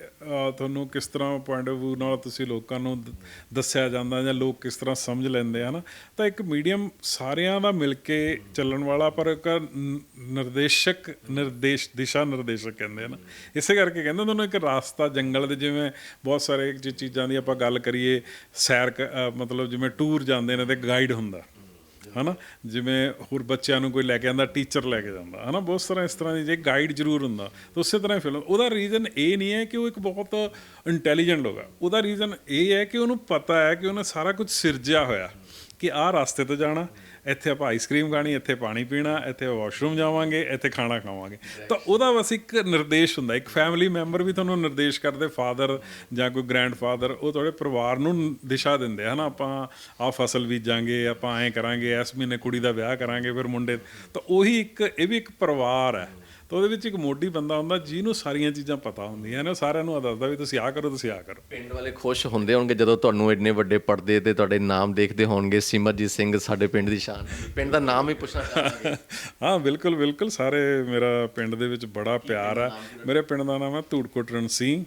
ਤੁਹਾਨੂੰ ਕਿਸ ਤਰ੍ਹਾਂ ਪੁਆਇੰਟ ਆਫ View ਨਾਲ ਤੁਸੀਂ ਲੋਕਾਂ ਨੂੰ ਦ- ਦੱਸਿਆ ਜਾਂਦਾ ਜਾਂ ਲੋਕ ਕਿਸ ਤਰ੍ਹਾਂ ਸਮਝ ਲੈਂਦੇ ਆ ਨਾ, ਤਾਂ ਇੱਕ ਮੀਡੀਅਮ ਸਾਰਿਆਂ ਦਾ ਮਿਲ ਕੇ ਚੱਲਣ ਵਾਲਾ, ਪਰ ਇੱਕ ਨ- ਨਿਰਦੇਸ਼ਕ, ਨਿਰਦੇਸ਼, ਦਿਸ਼ਾ ਨਿਰਦੇਸ਼ਕ ਕਹਿੰਦੇ ਆ ਨਾ। ਇਸੇ ਕਰਕੇ ਕਹਿੰਦੇ ਤੁਹਾਨੂੰ ਇੱਕ ਰਾਸਤਾ ਜੰਗਲ ਦੇ ਜਿਵੇਂ ਬਹੁਤ ਸਾਰੇ ਚੀਜ਼ਾਂ ਦੀ ਆਪਾਂ ਗੱਲ ਕਰੀਏ, ਸੈਰ ਕ- ਮਤਲਬ ਜਿਵੇਂ ਟੂਰ ਜਾਂਦੇ ਨੇ ਤੇ ਗਾਈਡ ਹੁੰਦਾ। ਹਨਾ ਜਿਵੇਂ ਹੋਰ ਬੱਚਿਆਂ ਨੂੰ ਕੋਈ ਲੈ ਕੇ ਆਂਦਾ ਟੀਚਰ ਲੈ ਕੇ ਜਾਂਦਾ ਹਨਾ ਬਹੁਤ ਸਾਰਾ ਇਸ ਤਰ੍ਹਾਂ ਦੀ ਜੇ ਗਾਈਡ ਜ਼ਰੂਰ ਹੁੰਦਾ, ਤਾਂ ਉਸੇ ਤਰ੍ਹਾਂ ਫਿਲਮ ਉਹਦਾ ਰੀਜ਼ਨ ਇਹ ਨਹੀਂ ਹੈ ਕਿ ਉਹ ਇੱਕ ਬਹੁਤ ਇੰਟੈਲੀਜੈਂਟ ਲੋਕ ਆ। ਉਹਦਾ ਰੀਜ਼ਨ ਇਹ ਹੈ ਕਿ ਉਹਨੂੰ ਪਤਾ ਹੈ ਕਿ ਉਹਨੇ ਸਾਰਾ ਕੁਝ ਸਿਰਜਿਆ ਹੋਇਆ, ਕਿ ਆਹ ਰਸਤੇ 'ਤੇ ਜਾਣਾ ਇੱਥੇ ਆਪਾਂ ਆਈਸਕ੍ਰੀਮ ਖਾਣੀ ਇੱਥੇ ਪਾਣੀ ਪੀਣਾ ਇੱਥੇ ਵਾਸ਼ਰੂਮ ਜਾਵਾਂਗੇ ਇੱਥੇ ਖਾਣਾ ਖਾਵਾਂਗੇ। ਤਾਂ ਉਹਦਾ ਬਸ ਇੱਕ ਨਿਰਦੇਸ਼ ਹੁੰਦਾ ਇੱਕ ਫੈਮਿਲੀ ਮੈਂਬਰ ਵੀ ਤੁਹਾਨੂੰ ਨਿਰਦੇਸ਼ ਕਰਦੇ ਫਾਦਰ ਜਾਂ ਕੋਈ ਗ੍ਰੈਂਡਫਾਦਰ ਉਹ ਤੁਹਾਡੇ ਪਰਿਵਾਰ ਨੂੰ ਦਿਸ਼ਾ ਦਿੰਦੇ ਆ ਹਨਾ? ਆਪਾਂ ਆਹ ਫਸਲ ਬੀਜਾਂਗੇ ਆਪਾਂ ਐਂ ਕਰਾਂਗੇ ਇਸ ਮਹੀਨੇ ਕੁੜੀ ਦਾ ਵਿਆਹ ਕਰਾਂਗੇ ਫਿਰ ਮੁੰਡੇ ਤਾਂ ਉਹੀ ਇੱਕ ਇਹ ਵੀ ਇੱਕ ਪਰਿਵਾਰ ਹੈ। ਤਾਂ ਉਹਦੇ ਵਿੱਚ ਇੱਕ ਮੋਢੀ ਬੰਦਾ ਹੁੰਦਾ ਜਿਹਨੂੰ ਸਾਰੀਆਂ ਚੀਜ਼ਾਂ ਪਤਾ ਹੁੰਦੀਆਂ ਨੇ ਉਹ ਸਾਰਿਆਂ ਨੂੰ ਦੱਸਦਾ ਵੀ ਤੁਸੀਂ ਆਹ ਕਰੋ ਤੁਸੀਂ ਆਹ ਕਰੋ। ਪਿੰਡ ਵਾਲੇ ਖੁਸ਼ ਹੁੰਦੇ ਹੋਣਗੇ ਜਦੋਂ ਤੁਹਾਨੂੰ ਇੰਨੇ ਵੱਡੇ ਪਰਦੇ ਤੇ ਤੁਹਾਡੇ ਨਾਮ ਦੇਖਦੇ ਹੋਣਗੇ ਸਿਮਰਜੀਤ ਸਿੰਘ ਸਾਡੇ ਪਿੰਡ ਦੀ ਸ਼ਾਨ। ਪਿੰਡ ਦਾ ਨਾਮ ਹੀ ਪੁੱਛਣਾ ਚਾਹਾਂਗੇ। ਹਾਂ ਬਿਲਕੁਲ ਬਿਲਕੁਲ ਸਾਰੇ ਮੇਰਾ ਪਿੰਡ ਦੇ ਵਿੱਚ ਬੜਾ ਪਿਆਰ ਹੈ ਮੇਰੇ ਪਿੰਡ ਦਾ ਨਾਮ ਹੈ ਧੂੜਕੋਟ ਰਣਸੀ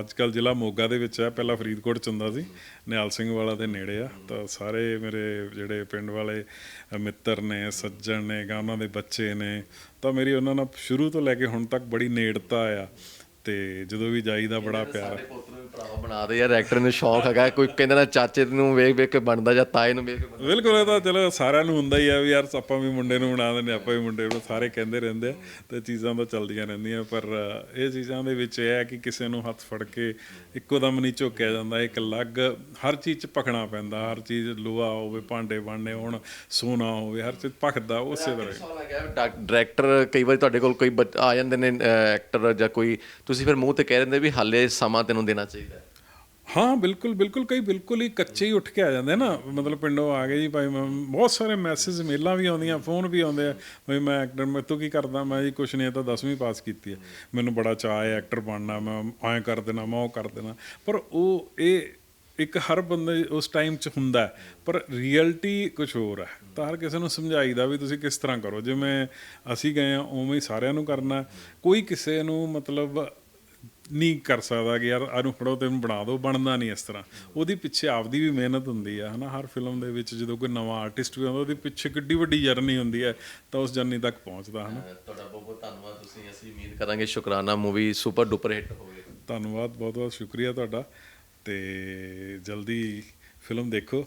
ਅੱਜ ਕੱਲ ਜ਼ਿਲ੍ਹਾ ਮੋਗਾ ਦੇ ਵਿੱਚ ਹੈ ਪਹਿਲਾਂ ਫਰੀਦਕੋਟ ਚ ਹੁੰਦਾ ਸੀ ਨਿਹਾਲ ਸਿੰਘ ਵਾਲਾ ਦੇ ਨੇੜੇ ਆ। ਤਾਂ ਸਾਰੇ ਮੇਰੇ ਜਿਹੜੇ ਪਿੰਡ ਵਾਲੇ ਮਿੱਤਰ ਨੇ ਸੱਜਣ ਨੇ ਗਾ ਉਹਨਾਂ ਦੇ ਬੱਚੇ ਨੇ ਤਾਂ ਮੇਰੀ ਉਹਨਾਂ ਨਾਲ ਸ਼ੁਰੂ ਤੋਂ ਲੈ ਕੇ ਹੁਣ ਤੱਕ ਬੜੀ ਨੇੜਤਾ ਆ। ਤੇ ਜਦੋਂ ਵੀ ਜਾਈਦਾ ਬੜਾ ਪਿਆਰ। ਸਾਡੇ ਪੁੱਤ ਨੂੰ ਵੀ ਭਰਾਵਾ ਬਣਾ ਦੇ ਯਾਰ ਐਕਟਰ ਨੂੰ ਸ਼ੌਕ ਹੈਗਾ ਕੋਈ ਕਹਿੰਦਾ ਨਾ ਚਾਚੇ ਨੂੰ ਵੇਖ ਵੇਖ ਕੇ ਬਣਦਾ ਜਾਂ ਤਾਏ ਨੂੰ ਵੇਖ ਕੇ ਬਣਦਾ। ਬਿਲਕੁਲ ਇਹ ਤਾਂ ਚਲੋ ਸਾਰਿਆਂ ਨੂੰ ਹੁੰਦਾ ਹੀ ਆ ਵੀ ਯਾਰ ਆਪਾਂ ਵੀ ਮੁੰਡੇ ਨੂੰ ਬਣਾ ਦਿੰਦੇ ਆਪਾਂ ਵੀ ਮੁੰਡੇ ਨੂੰ ਸਾਰੇ ਕਹਿੰਦੇ ਰਹਿੰਦੇ ਆ ਤੇ ਚੀਜ਼ਾਂ ਤਾਂ ਚੱਲਦੀਆਂ ਰਹਿੰਦੀਆਂ ਪਰ ਇਹ ਚੀਜ਼ਾਂ ਦੇ ਵਿੱਚ ਇਹ ਹੈ ਕਿ ਕਿਸੇ ਨੂੰ ਹੱਥ ਫੜ ਕੇ ਇੱਕੋ ਦਮ ਨਹੀਂ ਝੋਕਿਆ ਜਾਂਦਾ ਇੱਕ ਅਲੱਗ ਹਰ ਚੀਜ਼ 'ਚ ਭਖਣਾ ਪੈਂਦਾ ਹਰ ਚੀਜ਼ ਲੋਹਾ ਹੋਵੇ ਭਾਂਡੇ ਬਣਨੇ ਹੋਣ ਸੋਨਾ ਹੋਵੇ ਹਰ ਚੀਜ਼ ਭਖਦਾ ਉਸੇ ਤਰ੍ਹਾਂ ਡਾਇਰੈਕਟਰ ਕਈ ਵਾਰੀ ਤੁਹਾਡੇ ਕੋਲ ਕੋਈ ਆ ਜਾਂਦੇ ਨੇ ਐਕਟਰ ਜਾਂ ਕੋਈ ਤੁਸੀਂ ਫਿਰ ਮੂੰਹ ਤੇ ਕਹਿ ਦਿੰਦੇ ਵੀ ਹਾਲੇ ਸਮਾਂ ਤੈਨੂੰ ਦੇਣਾ ਚਾਹੀਦਾ। ਹਾਂ, ਬਿਲਕੁਲ ਬਿਲਕੁਲ, ਕਈ ਬਿਲਕੁਲ ਹੀ ਕੱਚੇ ਹੀ ਉੱਠ ਕੇ ਆ ਜਾਂਦੇ ਨਾ। ਮਤਲਬ ਪਿੰਡੋਂ ਆ ਗਏ ਜੀ ਭਾਈ ਬਹੁਤ ਸਾਰੇ ਮੈਸੇਜ ਮੇਲਾਂ ਵੀ ਆਉਂਦੀਆਂ ਫੋਨ ਵੀ ਆਉਂਦੇ ਆ। ਵੀ ਮੈਂ ਐਕਟਰ ਮੈਂ ਤੂੰ ਕੀ ਕਰਦਾ? ਮੈਂ ਜੀ ਕੁਛ ਨਹੀਂ, ਇਹ ਤਾਂ 10ਵੀਂ ਪਾਸ ਕੀਤੀ ਹੈ ਮੈਨੂੰ ਬੜਾ ਚਾਅ ਹੈ ਐਕਟਰ ਬਣਨਾ, ਮੈਂ ਐਂ ਕਰ ਦੇਣਾ, ਮੈਂ ਉਹ ਕਰ ਦੇਣਾ। ਪਰ ਉਹ, ਇਹ ਇੱਕ ਹਰ ਬੰਦੇ ਉਸ ਟਾਈਮ 'ਚ ਹੁੰਦਾ ਪਰ ਰਿਐਲਿਟੀ ਕੁਝ ਹੋਰ ਹੈ। ਤਾਂ ਹਰ ਕਿਸੇ ਨੂੰ ਸਮਝਾਈਦਾ ਵੀ ਤੁਸੀਂ ਕਿਸ ਤਰ੍ਹਾਂ ਕਰੋ। ਜਿਵੇਂ ਅਸੀਂ ਗਏ ਆ, ਉਵੇਂ ਹੀ ਸਾਰਿਆਂ ਨੂੰ ਕਰਨਾ ਕੋਈ ਕਿਸੇ ਨੂੰ ਮਤਲਬ ਨਹੀਂ ਕਰ ਸਕਦਾ ਕਿ ਯਾਰ ਆਨੂੰ ਫੜੋ ਤੇ ਇਹਨੂੰ ਬਣਾ ਦਿਓ ਬਣਦਾ ਨਹੀਂ ਇਸ ਤਰ੍ਹਾਂ। ਉਹਦੀ ਪਿੱਛੇ ਆਪਦੀ ਵੀ ਮਿਹਨਤ ਹੁੰਦੀ ਆ ਹਨਾ? ਹਰ ਫਿਲਮ ਦੇ ਵਿੱਚ ਜਦੋਂ ਕੋਈ ਨਵਾਂ ਆਰਟਿਸਟ ਵੀ ਆਉਂਦਾ ਉਹਦੀ ਪਿੱਛੇ ਕਿੱਡੀ ਵੱਡੀ ਜਰਨੀ ਹੁੰਦੀ ਹੈ ਤਾਂ ਉਸ ਜਰਨੀ ਤੱਕ ਪਹੁੰਚਦਾ ਹਨਾ? ਤੁਹਾਡਾ ਬਹੁਤ ਬਹੁਤ ਧੰਨਵਾਦ ਤੁਸੀਂ ਅਸੀਂ ਉਮੀਦ ਕਰਾਂਗੇ ਸ਼ੁਕਰਾਨਾ ਮੂਵੀ ਸੁਪਰ ਡੁਪਰ ਹਿੱਟ ਹੋਵੇ। ਧੰਨਵਾਦ ਬਹੁਤ ਬਹੁਤ ਸ਼ੁਕਰੀਆ ਤੁਹਾਡਾ। ਤੇ ਜਲਦੀ ਫਿਲਮ ਦੇਖੋ।